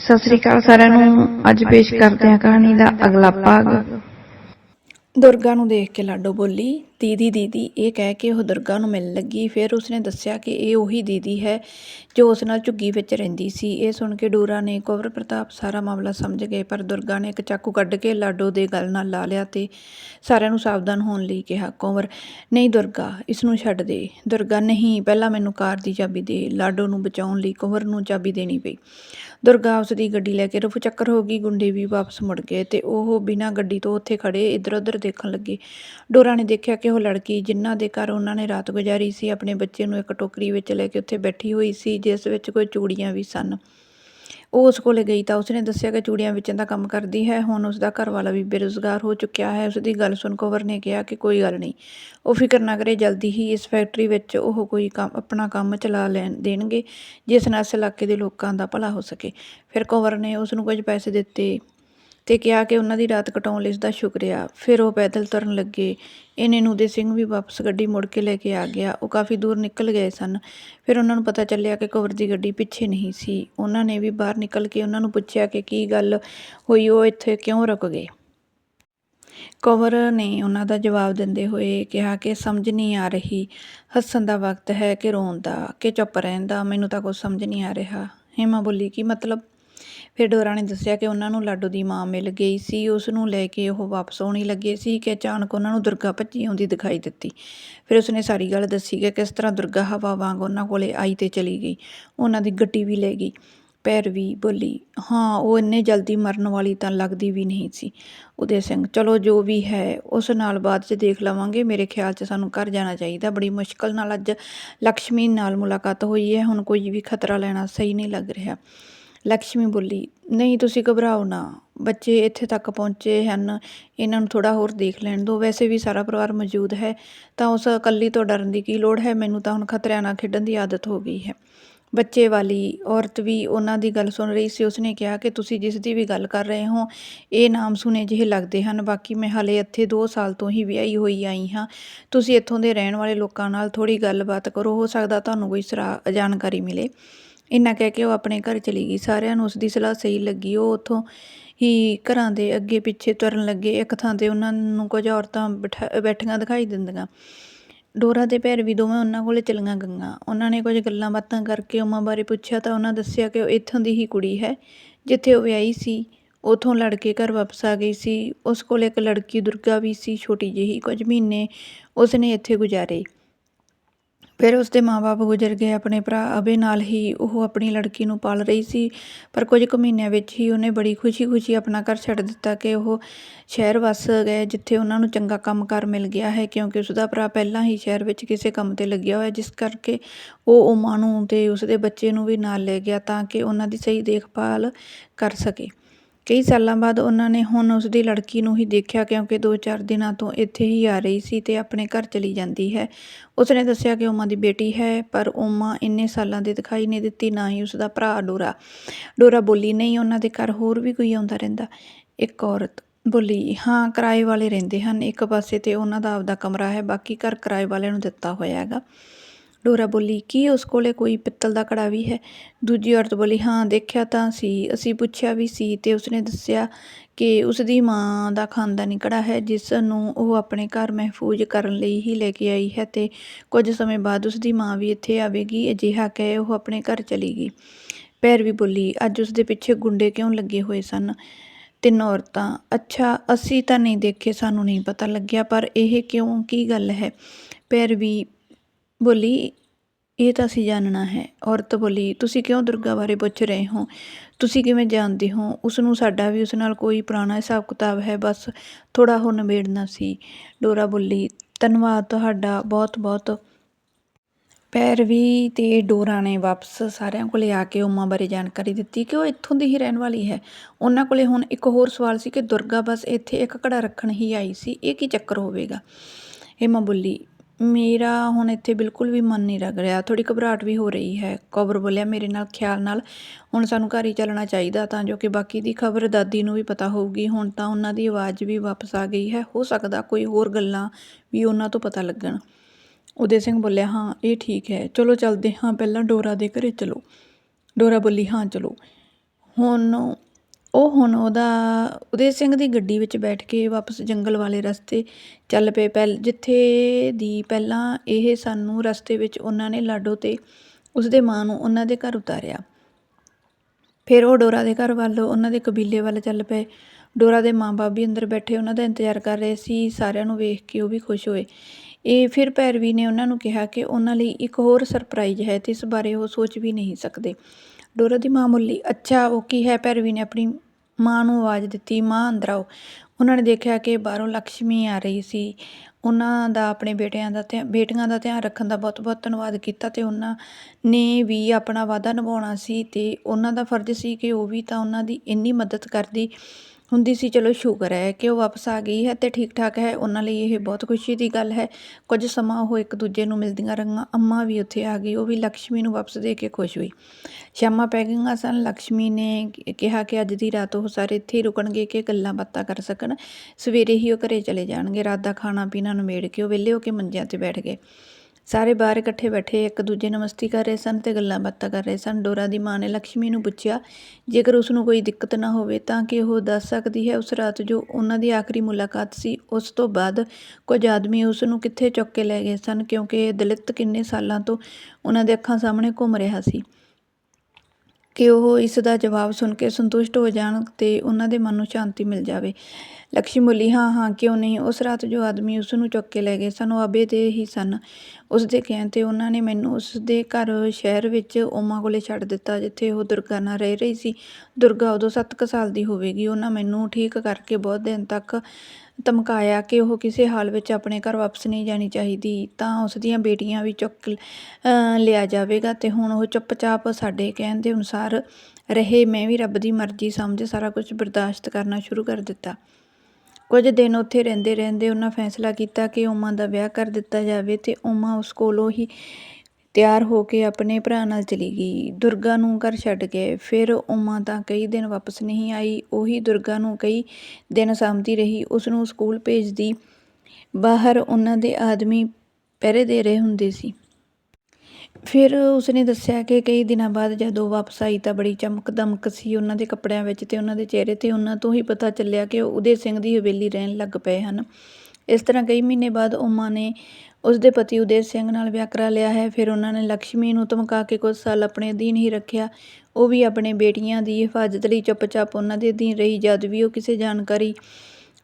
ਸਤਿ ਸ੍ਰੀ ਅਕਾਲ ਸਾਰਿਆਂ ਨੂੰ। ਅੱਜ ਪੇਸ਼ ਕਰਦੇ ਹਾਂ ਕਹਾਣੀ ਦਾ ਅਗਲਾ ਭਾਗ। ਦੁਰਗਾ ਨੂੰ ਦੇਖ ਕੇ ਲਾਡੋ ਬੋਲੀ, ਦੀਦੀ ਦੀਦੀ, ਇਹ ਕਹਿ ਕੇ ਉਹ ਦੁਰਗਾ ਨੂੰ ਮਿਲਣ ਲੱਗੀ। ਫਿਰ ਉਸਨੇ ਦੱਸਿਆ ਕਿ ਇਹ ਉਹੀ ਦੀਦੀ ਹੈ ਜੋ ਉਸ ਨਾਲ ਝੁੱਗੀ ਵਿੱਚ ਰਹਿੰਦੀ ਸੀ। ਇਹ ਸੁਣ ਕੇ ਡੋਰਾ ਨੇ ਕੌਰ ਪ੍ਰਤਾਪ ਸਾਰਾ ਮਾਮਲਾ ਸਮਝ ਗਏ, ਪਰ ਦੁਰਗਾ ਨੇ ਇੱਕ ਚਾਕੂ ਕੱਢ ਕੇ ਲਾਡੋ ਦੇ ਗਲ ਨਾਲ ਲਾ ਲਿਆ ਤੇ ਸਾਰਿਆਂ ਨੂੰ ਸਾਵਧਾਨ ਹੋਣ ਲਈ ਕਿਹਾ ਕੰਵਰ ਨਹੀਂ ਦੁਰਗਾ, ਇਸ ਨੂੰ ਛੱਡ ਦੇ। ਦੁਰਗਾ, ਨਹੀਂ, ਪਹਿਲਾਂ ਮੈਨੂੰ ਕਾਰ ਦੀ ਚਾਬੀ ਦੇ। ਲਾਡੋ ਨੂੰ ਬਚਾਉਣ ਲਈ ਕੰਵਰ ਨੂੰ ਚਾਬੀ ਦੇਣੀ ਪਈ। ਦੁਰਗਾ ਉਸ ਦੀ ਗੱਡੀ ਲੈ ਕੇ, ਰਫੂ ਚੱਕਰ ਹੋ ਗਈ, ਗੁੰਡੇ ਵੀ ਵਾਪਸ ਮੁੜ ਗਏ ਤੇ ਉਹ ਬਿਨਾਂ ਗੱਡੀ ਤੋਂ ਉੱਥੇ ਖੜੇ ਇੱਧਰ ਉੱਧਰ ਦੇਖਣ ਲੱਗੇ। ਡੋਰਾ ਨੇ ਦੇਖਿਆ ਕਿ ਉਹ ਲੜਕੀ ਜਿਨ੍ਹਾਂ ਦੇ ਘਰ ਉਹਨਾਂ ਨੇ ਰਾਤ ਗੁਜ਼ਾਰੀ ਸੀ, ਆਪਣੇ ਬੱਚੇ ਨੂੰ ਇੱਕ ਟੋਕਰੀ ਵਿੱਚ ਲੈ ਕੇ ਉੱਥੇ ਬੈਠੀ ਹੋਈ ਸੀ, ਜਿਸ ਵਿੱਚ ਕੋਈ ਚੂੜੀਆਂ ਵੀ ਸਨ। ਉਹ ਉਸ ਕੋਲੇ ਗਈ ਤਾਂ ਉਸਨੇ ਦੱਸਿਆ ਕਿ ਚੂੜੀਆਂ ਵੇਚਣ ਦਾ ਕੰਮ ਕਰਦੀ ਹੈ। ਹੁਣ ਉਸ ਦਾ ਘਰ ਵਾਲਾ ਵੀ ਬੇਰੁਜ਼ਗਾਰ ਹੋ ਚੁੱਕਿਆ ਹੈ। ਉਸ ਦੀ ਗੱਲ ਸੁਣ ਕਵਰ ਨੇ ਕਿਹਾ ਕਿ ਕੋਈ ਗੱਲ ਨਹੀਂ। ਉਹ ਫਿਕਰ ਨਾ ਕਰੇ, ਜਲਦੀ ਹੀ ਇਸ ਫੈਕਟਰੀ ਵਿੱਚ ਉਹ ਕੋਈ ਕੰਮ, ਆਪਣਾ ਕੰਮ ਚਲਾ ਲੈਣ ਦੇਣਗੇ, ਜਿਸ ਨਾਲ ਇਸ ਇਲਾਕੇ ਦੇ ਲੋਕਾਂ ਦਾ ਭਲਾ ਹੋ ਸਕੇ। ਫਿਰ ਕਵਰ ਨੇ ਉਸ ਨੂੰ ਕੁਝ ਪੈਸੇ ਦਿੱਤੇ। ਤੇ ਕਿਹਾ ਕਿ ਉਹਨਾਂ ਦੀ ਰਾਤ ਕਟਾਉਣ ਲਈ ਇਸ ਸ਼ੁਕਰੀਆ। ਫਿਰ ਉਹ ਪੈਦਲ ਤੁਰਨ ਲੱਗੇ। ਇਹਨੇ ਨੂੰਦੇ ਸਿੰਘ ਵੀ ਵਾਪਸ ਗੱਡੀ ਮੁੜ ਕੇ ਲੈ ਕੇ ਆ ਗਿਆ। ਉਹ ਕਾਫੀ ਦੂਰ ਨਿਕਲ ਗਏ ਸਨ। ਫਿਰ ਉਹਨਾਂ ਨੂੰ ਪਤਾ ਚੱਲਿਆ ਕਿ ਕਵਰ ਦੀ ਗੱਡੀ ਪਿੱਛੇ ਨਹੀਂ ਸੀ। ਉਹਨਾਂ ਨੇ ਵੀ ਬਾਹਰ ਨਿਕਲ ਕੇ ਉਹਨਾਂ ਨੂੰ ਪੁੱਛਿਆ ਕਿ ਕੀ ਗੱਲ ਹੋਈ, ਉਹ ਇੱਥੇ ਕਿਉਂ ਰੁਕ ਗਏ। ਕਵਰ ਨੇ ਉਹਨਾਂ ਦਾ ਜਵਾਬ ਦਿੰਦੇ ਹੋਏ ਕਿਹਾ ਕਿ ਸਮਝ ਨਹੀਂ ਆ ਰਹੀ। ਹੱਸਣ ਦਾ ਵਕਤ ਹੈ ਕਿ ਰੋਣ ਦਾ, ਕਿ ਚੁੱਪ ਰਹਿਣ ਦਾ। ਮੈਨੂੰ ਤਾਂ ਕੁਝ ਸਮਝ ਨਹੀਂ ਆ ਰਿਹਾ। ਹੇਮਾ ਬੋਲੀ, ਕਿ ਮਤਲਬ? ਫਿਰ ਡੋਰਾ ਨੇ ਦੱਸਿਆ ਕਿ ਉਹਨਾਂ ਨੂੰ ਲਾਡੋ ਦੀ ਮਾਂ ਮਿਲ ਗਈ ਸੀ। ਉਸ ਨੂੰ ਲੈ ਕੇ ਉਹ ਵਾਪਸ ਆਉਣੀ ਲੱਗੇ ਸੀ ਕਿ ਅਚਾਨਕ ਉਹਨਾਂ ਨੂੰ ਦੁਰਗਾ ਭੱਜੀ ਆਉਂਦੀ ਦਿਖਾਈ ਦਿੱਤੀ। ਫਿਰ ਉਸਨੇ ਸਾਰੀ ਗੱਲ ਦੱਸੀ ਕਿ ਕਿਸ ਤਰ੍ਹਾਂ ਦੁਰਗਾ ਹਵਾ ਵਾਂਗ ਉਹਨਾਂ ਕੋਲੇ ਆਈ ਤੇ ਚਲੀ ਗਈ। ਉਹਨਾਂ ਦੀ ਗੱਡੀ ਵੀ ਲੈ ਗਈ ਪੈਰਵੀ ਬੋਲੀ, ਹਾਂ, ਉਹ ਇੰਨੇ ਜਲਦੀ ਮਰਨ ਵਾਲੀ ਤਾਂ ਲੱਗਦੀ ਵੀ ਨਹੀਂ ਸੀ। ਉਦੇ ਸਿੰਘ, ਚਲੋ, ਜੋ ਵੀ ਹੈ, ਉਸ ਨਾਲ ਬਾਅਦ 'ਚ ਦੇਖ ਲਵਾਂਗੇ। ਮੇਰੇ ਖਿਆਲ 'ਚ ਸਾਨੂੰ ਘਰ ਜਾਣਾ ਚਾਹੀਦਾ। ਬੜੀ ਮੁਸ਼ਕਲ ਨਾਲ ਅੱਜ ਲక్ష్ਮੀ ਨਾਲ ਮੁਲਾਕਾਤ ਹੋਈ ਹੈ। ਹੁਣ ਕੋਈ ਵੀ ਖਤਰਾ ਲੈਣਾ ਸਹੀ ਨਹੀਂ ਲੱਗ ਰਿਹਾ। ਲਕਸ਼ਮੀ ਬੋਲੀ, ਨਹੀਂ, ਤੁਸੀਂ ਘਬਰਾਓ ਨਾ। ਬੱਚੇ ਇੱਥੇ ਤੱਕ ਪਹੁੰਚੇ ਹਨ। ਇਹਨਾਂ ਨੂੰ ਥੋੜਾ ਹੋਰ ਦੇਖ ਲੈਣ ਦਿਓ। ਵੈਸੇ ਵੀ ਸਾਰਾ ਪਰਿਵਾਰ ਮੌਜੂਦ ਹੈ। ਤਾਂ ਉਸ ਇਕੱਲੀ ਤੋਂ ਡਰਨ ਦੀ ਕੀ ਲੋੜ ਹੈ? ਮੈਨੂੰ ਤਾਂ ਹੁਣ ਖਤਰਿਆਂ ਨਾਲ ਖੇਡਣ ਦੀ ਆਦਤ ਹੋ ਗਈ ਹੈ। ਬੱਚੇ ਵਾਲੀ ਔਰਤ ਵੀ ਉਹਨਾਂ ਦੀ ਗੱਲ ਸੁਣ ਰਹੀ ਸੀ। ਉਸਨੇ ਕਿਹਾ ਕਿ ਤੁਸੀਂ ਜਿਸ ਦੀ ਵੀ ਗੱਲ ਕਰ ਰਹੇ ਹੋ, ਇਹ ਨਾਮ ਸੁਨੇ ਜਿਹੇ ਲੱਗਦੇ ਹਨ। ਬਾਕੀ ਮੈਂ ਹਾਲੇ ਇੱਥੇ 2 ਸਾਲ ਤੋਂ ਹੀ ਵਿਆਹੀ ਹੋਈ ਆਈ ਹਾਂ। ਤੁਸੀਂ ਇੱਥੋਂ ਦੇ ਰਹਿਣ ਵਾਲੇ ਲੋਕਾਂ ਨਾਲ ਥੋੜੀ ਗੱਲਬਾਤ ਕਰੋ। ਹੋ ਸਕਦਾ ਤੁਹਾਨੂੰ ਕੋਈ ਸਰਾ ਜਾਣਕਾਰੀ ਮਿਲੇ। ਇੰਨਾ ਕਹਿ ਕੇ ਉਹ ਆਪਣੇ ਘਰ ਚਲੀ ਗਈ। ਸਾਰਿਆਂ ਨੂੰ ਉਸ ਦੀ ਸਲਾਹ ਸਹੀ ਲੱਗੀ। ਉਹ ਉੱਥੋਂ ਹੀ ਘਰਾਂ ਦੇ ਅੱਗੇ ਪਿੱਛੇ ਤੁਰਨ ਲੱਗੇ। ਇੱਕ ਥਾਂ ਤੇ ਉਹਨਾਂ ਨੂੰ ਕੁਝ ਔਰਤਾਂ ਬਿਠਾ ਬੈਠੀਆਂ ਦਿਖਾਈ ਦਿੰਦੀਆਂ। ਡੋਰਾ ਤੇ ਭੈਰ ਵੀ ਦੋਵੇਂ ਉਹਨਾਂ ਕੋਲੇ ਚਲੀਆਂ ਗਈਆਂ। ਉਹਨਾਂ ਨੇ ਕੁਝ ਗੱਲਾਂ ਬਾਤਾਂ ਕਰਕੇ ਉਮਾ ਬਾਰੇ ਪੁੱਛਿਆ ਤਾਂ ਉਹਨਾਂ ਦੱਸਿਆ ਕਿ ਉਹ ਇੱਥੋਂ ਦੀ ਹੀ ਕੁੜੀ ਹੈ, ਜਿੱਥੇ ਉਹ ਵਿਆਹੀ ਸੀ। ਉਥੋਂ ਲੜ ਕੇ ਘਰ ਵਾਪਸ ਆ ਗਈ ਸੀ। ਉਸ ਕੋਲ ਇੱਕ ਲੜਕੀ ਦੁਰਗਾ ਵੀ ਸੀ। ਛੋਟੀ ਜਿਹੀ ਕੁਝ ਮਹੀਨੇ ਉਸਨੇ ਇੱਥੇ ਗੁਜ਼ਾਰੇ। ਫਿਰ ਉਸ ਦੇ ਬਾਪ ਗੁਜ਼ਰ ਗਏ, ਆਪਣੇ ਭਰਾ ਅਬੇ ਨਾਲ ਹੀ ਉਹ ਆਪਣੀ ਲੜਕੀ ਨੂੰ ਪਾਲ ਰਹੀ ਸੀ। ਪਰ ਕੁਝ ਕੁ ਮਹੀਨਿਆਂ ਵਿੱਚ ਹੀ ਉਹਨੇ ਬੜੀ ਖੁਸ਼ੀ-ਖੁਸ਼ੀ ਆਪਣਾ ਘਰ ਛੱਡ ਦਿੱਤਾ ਕਿ ਉਹ ਸ਼ਹਿਰ ਵੱਸ ਗਏ, ਜਿੱਥੇ ਉਹਨਾਂ ਨੂੰ ਚੰਗਾ ਕੰਮਕਾਰ ਮਿਲ ਗਿਆ ਹੈ, ਕਿਉਂਕਿ ਉਸ ਦਾ ਭਰਾ ਪਹਿਲਾਂ ਹੀ ਸ਼ਹਿਰ ਵਿੱਚ ਕਿਸੇ ਕੰਮ ਤੇ ਲੱਗਿਆ ਹੋਇਆ ਜਿਸ ਕਰਕੇ ਉਹ ਉਮਾ ਨੂੰ ਤੇ ਉਸ ਦੇ ਬੱਚੇ ਨੂੰ ਵੀ ਨਾਲ ਲੈ ਗਿਆ ਤਾਂ ਕਿ ਉਹਨਾਂ ਦੀ ਸਹੀ ਦੇਖਭਾਲ ਕਰ ਸਕੇ। ਕਈ ਸਾਲਾਂ ਬਾਅਦ ਉਹਨਾਂ ਨੇ ਹੁਣ ਉਸ ਦੀ ਲੜਕੀ ਨੂੰ ਹੀ ਦੇਖਿਆ ਕਿਉਂਕਿ 2-4 ਦਿਨਾਂ ਤੋਂ ਇੱਥੇ ਹੀ ਆ ਰਹੀ ਸੀ ਤੇ ਆਪਣੇ ਘਰ ਚਲੀ ਜਾਂਦੀ ਹੈ। ਉਸ ਨੇ ਦੱਸਿਆ ਕਿ ਉਮਾ ਦੀ ਬੇਟੀ ਹੈ, ਪਰ ਉਮਾ ਇੰਨੇ ਸਾਲਾਂ ਦੀ ਦਿਖਾਈ ਨਹੀਂ ਦਿੱਤੀ, ਨਾ ਹੀ ਉਸ ਦਾ ਭਰਾ ਡੋਰਾ। ਡੋਰਾ ਬੋਲੀ, ਨਹੀਂ, ਉਹਨਾਂ ਦੇ ਘਰ ਹੋਰ ਵੀ ਕੋਈ ਆਉਂਦਾ ਰਹਿੰਦਾ। ਇੱਕ ਔਰਤ ਬੋਲੀ, ਹਾਂ, ਕਿਰਾਏ ਵਾਲੇ ਰਹਿੰਦੇ ਹਨ। ਇੱਕ ਪਾਸੇ ਤੇ ਉਹਨਾਂ ਦਾ ਆਪਦਾ ਕਮਰਾ ਹੈ, ਬਾਕੀ ਘਰ ਕਿਰਾਏ ਵਾਲਿਆਂ ਨੂੰ ਦਿੱਤਾ ਹੋਇਆ ਹੈਗਾ। ਡੋਰਾ ਬੋਲੀ, ਕੀ ਉਸ ਕੋਲੇ ਕੋਈ ਪਿੱਤਲ ਦਾ ਕੜਾ ਵੀ ਹੈ? ਦੂਜੀ ਔਰਤ ਬੋਲੀ, ਹਾਂ, ਦੇਖਿਆ ਤਾਂ ਸੀ। ਅਸੀਂ ਪੁੱਛਿਆ ਵੀ ਸੀ ਤੇ ਉਸਨੇ ਦੱਸਿਆ ਕਿ ਉਸਦੀ ਮਾਂ ਦਾ ਖਾਨਦਾਨੀ ਕੜਾ ਹੈ, ਜਿਸ ਨੂੰ ਉਹ ਆਪਣੇ ਘਰ ਮਹਿਫੂਜ਼ ਕਰਨ ਲਈ ਹੀ ਲੈ ਕੇ ਆਈ ਹੈ ਤੇ ਕੁਝ ਸਮੇਂ ਬਾਅਦ ਉਸਦੀ ਮਾਂ ਵੀ ਇੱਥੇ ਆਵੇਗੀ, ਅਜਿਹਾ ਕਹਿ ਉਹ ਆਪਣੇ ਘਰ ਚਲੀ ਗਈ। ਭੈਰਵੀ ਬੋਲੀ, ਅੱਜ ਉਸਦੇ ਪਿੱਛੇ ਗੁੰਡੇ ਕਿਉਂ ਲੱਗੇ ਹੋਏ ਸਨ? ਤਿੰਨ ਔਰਤਾਂ, ਅੱਛਾ, ਅਸੀਂ ਤਾਂ ਨਹੀਂ ਦੇਖੇ, ਸਾਨੂੰ ਨਹੀਂ ਪਤਾ ਲੱਗਿਆ, ਪਰ ਇਹ ਕਿਉਂ, ਕੀ ਗੱਲ ਹੈ? ਪੈਰ ਵੀ ਬੋਲੀ, ਇਹ ਤਾਂ ਅਸੀਂ ਜਾਣਨਾ ਹੈ। ਔਰਤ ਬੋਲੀ, ਤੁਸੀਂ ਕਿਉਂ ਦੁਰਗਾ ਬਾਰੇ ਪੁੱਛ ਰਹੇ ਹੋ? ਤੁਸੀਂ ਕਿਵੇਂ ਜਾਣਦੇ ਹੋ? ਉਸ ਨੂੰ ਸਾਡਾ ਵੀ ਉਸ ਨਾਲ ਕੋਈ ਪੁਰਾਣਾ ਹਿਸਾਬ ਕਿਤਾਬ ਹੈ। ਬਸ ਥੋੜਾ ਹੋ ਨਿਬੇੜਨਾ ਸੀ। ਡੋਰਾ ਬੋਲੀ, ਧੰਨਵਾਦ ਤੁਹਾਡਾ ਬਹੁਤ ਬਹੁਤ ਪੈਰਵੀ ਤੇ ਡੋਰਾ ਨੇ ਵਾਪਸ ਸਾਰਿਆਂ ਕੋਲੇ ਆ ਕੇ ਉਮਾ ਬਾਰੇ ਜਾਣਕਾਰੀ ਦਿੱਤੀ ਕਿ ਉਹ ਇੱਥੋਂ ਦੀ ਹੀ ਰਹਿਣ ਵਾਲੀ ਹੈ। ਉਹਨਾਂ ਕੋਲੇ ਹੁਣ ਇੱਕ ਹੋਰ ਸਵਾਲ ਸੀ ਕਿ ਦੁਰਗਾ ਬਸ ਇੱਥੇ ਇੱਕ ਘੜਾ ਰੱਖਣ ਹੀ ਆਈ ਸੀ। ਇਹ ਕੀ ਚੱਕਰ ਹੋਵੇਗਾ? ਹੇਮਾ ਬੋਲੀ ਮੇਰਾ ਹੁਣ ਇੱਥੇ ਬਿਲਕੁਲ ਵੀ ਮਨ ਨਹੀਂ ਲੱਗ ਰਿਹਾ। ਥੋੜੀ ਘਬਰਾਹਟ ਵੀ ਹੋ ਰਹੀ ਹੈ। ਕਬਰ ਬੋਲਿਆ, ਮੇਰੇ ਨਾਲ ਖਿਆਲ ਨਾਲ ਹੁਣ ਸਾਨੂੰ ਘਰ ਹੀ ਚੱਲਣਾ ਚਾਹੀਦਾ ਤਾਂ ਜੋ ਕਿ ਬਾਕੀ ਦੀ ਖਬਰ ਦਾਦੀ ਨੂੰ ਵੀ ਪਤਾ ਹੋਊਗੀ। ਹੁਣ ਤਾਂ ਉਹਨਾਂ ਦੀ ਆਵਾਜ਼ ਵੀ ਵਾਪਸ ਆ ਗਈ ਹੈ। ਹੋ ਸਕਦਾ ਕੋਈ ਹੋਰ ਗੱਲਾਂ ਵੀ ਉਹਨਾਂ ਤੋਂ ਪਤਾ ਲੱਗਣ। ਉਦੇ ਸਿੰਘ ਬੋਲਿਆ, ਹਾਂ, ਇਹ ਠੀਕ ਹੈ। ਚਲੋ ਚੱਲਦੇ ਹਾਂ। ਪਹਿਲਾਂ ਡੋਰਾ ਦੇ ਘਰੇ ਚਲੋ। ਡੋਰਾ ਬੋਲੀ, ਹਾਂ, ਚਲੋ। ਹੁਣ ਉਹ ਹੁਣ ਉਹਦਾ ਉਦੈ ਸਿੰਘ ਦੀ ਗੱਡੀ ਵਿੱਚ ਬੈਠ ਕੇ ਵਾਪਸ ਜੰਗਲ ਵਾਲੇ ਰਸਤੇ ਚੱਲ ਪਏ। ਪਹਿਲ, ਜਿੱਥੇ ਦੀ ਪਹਿਲਾਂ ਇਹ ਸਾਨੂੰ ਰਸਤੇ ਵਿੱਚ ਉਹਨਾਂ ਨੇ ਲਾਡੋ ਤੇ ਉਸਦੇ ਮਾਂ ਨੂੰ ਉਹਨਾਂ ਦੇ ਘਰ ਉਤਾਰਿਆ। ਫਿਰ ਉਹ ਡੋਰਾ ਦੇ ਘਰ ਵੱਲ, ਉਹਨਾਂ ਦੇ ਕਬੀਲੇ ਵੱਲ ਚੱਲ ਪਏ। ਡੋਰਾ ਦੇ ਮਾਂ-ਬਾਪ ਵੀ ਅੰਦਰ ਬੈਠੇ, ਉਹਨਾਂ ਦਾ ਇੰਤਜ਼ਾਰ ਕਰ ਰਹੇ ਸੀ, ਸਾਰਿਆਂ ਨੂੰ ਵੇਖ ਕੇ ਉਹ ਵੀ ਖੁਸ਼ ਹੋਏ। ਇਹ ਫਿਰ ਭੈਰਵੀ ਨੇ ਉਹਨਾਂ ਨੂੰ ਕਿਹਾ ਕਿ ਉਹਨਾਂ ਲਈ ਇੱਕ ਹੋਰ ਸਰਪ੍ਰਾਈਜ਼ ਹੈ ਤੇ ਇਸ ਬਾਰੇ ਉਹ ਸੋਚ ਵੀ ਨਹੀਂ ਸਕਦੇ। ਡੋਰਾ ਦੀ ਮਾਂ ਬੋਲੀ, ਅੱਛਾ, ਉਹ ਕੀ ਹੈ? ਭੈਰਵੀ ਨੇ ਆਪਣੀ ਮਾਂ ਨੂੰ ਆਵਾਜ਼ ਦਿੱਤੀ, ਮਾਂ, ਅੰਦਰ ਆਓ। ਉਹਨਾਂ ਨੇ ਦੇਖਿਆ ਕਿ ਬਾਹਰੋਂ ਲక్ష్ਮੀ ਆ ਰਹੀ ਸੀ। ਉਹਨਾਂ ਦਾ, ਆਪਣੇ ਬੇਟਿਆਂ ਦਾ ਧਿਆ, ਬੇਟੀਆਂ ਦਾ ਧਿਆਨ ਰੱਖਣ ਦਾ ਬਹੁਤ ਬਹੁਤ ਧੰਨਵਾਦ ਕੀਤਾ ਤੇ ਉਹਨਾਂ ਨੇ ਵੀ ਆਪਣਾ ਵਾਅਦਾ ਨਿਭਾਉਣਾ ਸੀ ਤੇ ਉਹਨਾਂ ਦਾ ਫਰਜ਼ ਸੀ ਕਿ ਉਹ ਵੀ ਤਾਂ ਉਹਨਾਂ ਦੀ ਇੰਨੀ ਮਦਦ ਕਰਦੀ। ਹੁੰਦੀ ਸੀ, ਚਲੋ ਸ਼ੁਕਰ ਹੈ ਕਿ ਉਹ ਵਾਪਸ ਆ ਗਈ ਹੈ ਤੇ ਠੀਕ ਠਾਕ ਹੈ। ਉਹਨਾਂ ਲਈ ਇਹ ਬਹੁਤ ਖੁਸ਼ੀ ਦੀ ਗੱਲ ਹੈ। ਕੁਝ ਸਮਾਂ ਉਹ ਇੱਕ ਦੂਜੇ ਨੂੰ ਮਿਲਦੀਆਂ ਰਹੀਆਂ ਅੰਮਾ ਵੀ ਉੱਥੇ ਆ ਗਈ, ਉਹ ਵੀ ਲక్ష్ਮੀ ਨੂੰ ਵਾਪਸ ਦੇ ਕੇ ਖੁਸ਼ ਹੋਈ। ਸ਼ਾਮਾਂ ਪੈ ਗਈਆਂ ਸਨ ਲక్ష్ਮੀ ਨੇ ਕਿਹਾ ਕਿ ਅੱਜ ਦੀ ਰਾਤ ਉਹ ਸਾਰੇ ਇੱਥੇ ਹੀ ਰੁਕਣਗੇ ਕਿ ਗੱਲਾਂ ਬਾਤਾਂ ਕਰ ਸਕਣ। ਸਵੇਰੇ ਹੀ ਉਹ ਘਰੇ ਚਲੇ ਜਾਣਗੇ, ਰਾਤ ਦਾ ਖਾਣਾ ਪੀਣਾ ਨੂੰ ਕੇ ਉਹ ਵਿਹਲੇ ਹੋ ਕੇ ਮੰਜਿਆਂ ਤੇ ਬੈਠ ਗਏ। ਸਾਰੇ ਬਾਹਰ ਇਕੱਠੇ ਬੈਠੇ ਇੱਕ ਦੂਜੇ ਨਮਸਤੀ ਕਰ ਰਹੇ ਸਨ ਤੇ ਗੱਲਾਂ ਬਾਤਾਂ ਕਰ ਰਹੇ ਸਨ। ਡੋਰਾ ਦੀ ਮਾਂ ਨੇ ਲక్ష్ਮੀ ਨੂੰ ਪੁੱਛਿਆ, ਜੇਕਰ ਉਸ ਨੂੰ ਕੋਈ ਦਿੱਕਤ ਨਾ ਹੋਵੇ ਤਾਂ ਕਿ ਉਹ ਦੱਸ ਸਕਦੀ ਹੈ ਉਸ ਰਾਤ ਜੋ ਉਹਨਾਂ ਦੀ ਆਖਰੀ ਮੁਲਾਕਾਤ ਸੀ? ਉਸ ਤੋਂ ਬਾਅਦ ਕੁਝ ਆਦਮੀ ਉਸ ਨੂੰ ਕਿੱਥੇ ਚੁੱਕ ਕੇ ਲੈ ਗਏ ਸਨ ਕਿਉਂਕਿ ਇਹ ਦਲਿਤ ਕਿੰਨੇ ਸਾਲਾਂ ਤੋਂ ਉਹਨਾਂ ਦੇ ਅੱਖਾਂ ਸਾਹਮਣੇ ਘੁੰਮ ਰਿਹਾ ਸੀ। ਕਿ ਉਹ ਇਸ ਦਾ ਜਵਾਬ ਸੁਣ ਕੇ ਸੰਤੁਸ਼ਟ ਹੋ ਜਾਣ ਅਤੇ ਉਹਨਾਂ ਦੇ ਮਨ ਨੂੰ ਸ਼ਾਂਤੀ ਮਿਲ ਜਾਵੇ। ਲక్ష్ਮੀ ਬੋਲੀ, ਹਾਂ ਹਾਂ, ਕਿਉਂ ਨਹੀਂ? ਉਸ ਰਾਤ ਜੋ ਆਦਮੀ ਉਸ ਨੂੰ ਚੁੱਕ ਕੇ ਲੈ ਗਏ ਸਨ, ਉਹ ਅਬੇ ਦੇ ਹੀ ਸਨ। ਉਸ ਦੇ ਕਹਿਣ ਤੇ ਉਹਨਾਂ ਨੇ ਮੈਨੂੰ ਉਸ ਦੇ ਘਰ ਸ਼ਹਿਰ ਵਿੱਚ ਓਮਾ ਕੋਲੇ ਛੱਡ ਦਿੱਤਾ, ਜਿੱਥੇ ਉਹ ਦੁਰਗਾ ਨਾਲ ਰਹਿ ਰਹੀ ਸੀ। ਦੁਰਗਾ ਉਦੋਂ 7 ਕੁ ਸਾਲ ਦੀ ਹੋਵੇਗੀ। ਉਹਨਾਂ ਮੈਨੂੰ ਠੀਕ ਕਰਕੇ ਬਹੁਤ ਦਿਨ ਤੱਕ ਧਮਕਾਇਆ ਕਿ ਉਹ ਕਿਸੇ ਹਾਲ ਵਿੱਚ ਆਪਣੇ ਘਰ ਵਾਪਸ ਨਹੀਂ ਜਾਣੀ ਚਾਹੀਦੀ, ਤਾਂ ਉਸ ਦੀਆਂ ਬੇਟੀਆਂ ਵੀ ਚੁੱਕ ਲਿਆ ਜਾਵੇਗਾ ਤੇ ਹੁਣ ਉਹ ਚੁੱਪਚਾਪ ਸਾਡੇ ਕਹਿਣ ਦੇ ਅਨੁਸਾਰ ਰਹੇ। ਮੈਂ ਵੀ ਰੱਬ ਦੀ ਮਰਜ਼ੀ ਸਮਝ ਸਾਰਾ ਕੁਝ ਬਰਦਾਸ਼ਤ ਕਰਨਾ ਸ਼ੁਰੂ ਕਰ ਦਿੱਤਾ। ਕੁਝ ਦਿਨ ਉੱਥੇ ਰਹਿੰਦੇ ਰਹਿੰਦੇ ਉਹਨਾਂ ਫੈਸਲਾ ਕੀਤਾ ਕਿ ਉਮਾ ਦਾ ਵਿਆਹ ਕਰ ਦਿੱਤਾ ਜਾਵੇ ਤੇ ਉਮਾ ਉਸ ਕੋਲੋਂ ਹੀ ਤਿਆਰ ਹੋ ਕੇ ਆਪਣੇ ਭਰਾ ਨਾਲ ਚਲੀ ਗਈ। ਦੁਰਗਾ ਨੂੰ ਘਰ ਛੱਡ ਗਏ ਫਿਰ ਉਮਾ ਤਾਂ ਕਈ ਦਿਨ ਵਾਪਸ ਨਹੀਂ ਆਈ। ਉਹੀ ਦੁਰਗਾ ਨੂੰ ਕਈ ਦਿਨ ਸਾਂਭਦੀ ਰਹੀ। ਉਸ ਨੂੰ ਸਕੂਲ ਭੇਜਦੀ। ਬਾਹਰ ਉਹਨਾਂ ਦੇ ਆਦਮੀ ਪਹਿਰੇ ਦੇ ਰਹੇ ਹੁੰਦੇ ਸੀ। ਫਿਰ ਉਸਨੇ ਦੱਸਿਆ ਕਿ ਕਈ ਦਿਨਾਂ ਬਾਅਦ ਜਦੋਂ ਵਾਪਸ ਆਈ ਤਾਂ ਬੜੀ ਚਮਕ ਦਮਕ ਸੀ ਉਹਨਾਂ ਦੇ ਕੱਪੜਿਆਂ ਵਿੱਚ ਤੇ ਉਹਨਾਂ ਦੇ ਚਿਹਰੇ ਤੇ। ਉਹਨਾਂ ਤੋਂ ਹੀ ਪਤਾ ਚੱਲਿਆ ਕਿ ਉਹ ਉਦੇ ਸਿੰਘ ਦੀ ਹਵੇਲੀ ਰਹਿਣ ਲੱਗ ਪਏ ਹਨ। ਇਸ ਤਰ੍ਹਾਂ ਕਈ ਮਹੀਨੇ ਬਾਅਦ ਉਮਾ ਨੇ ਉਸ ਦੇ ਪਤੀ ਉਦੈ ਸਿੰਘ ਨਾਲ ਵਿਆਹ ਕਰਾ ਲਿਆ ਹੈ। ਫਿਰ ਉਹਨਾਂ ਨੇ ਲਕਸ਼ਮੀ ਨੂੰ ਧਮਕਾ ਕੇ ਕੁਝ ਸਾਲ ਆਪਣੇ ਅਧੀਨ ਹੀ ਰੱਖਿਆ। ਉਹ ਵੀ ਆਪਣੇ ਬੇਟੀਆਂ ਦੀ ਹਿਫਾਜ਼ਤ ਲਈ ਚੁੱਪਚਾਪ ਉਹਨਾਂ ਦੇ ਅਧੀਨ ਰਹੀ। ਜਦ ਵੀ ਉਹ ਕਿਸੇ ਜਾਣਕਾਰੀ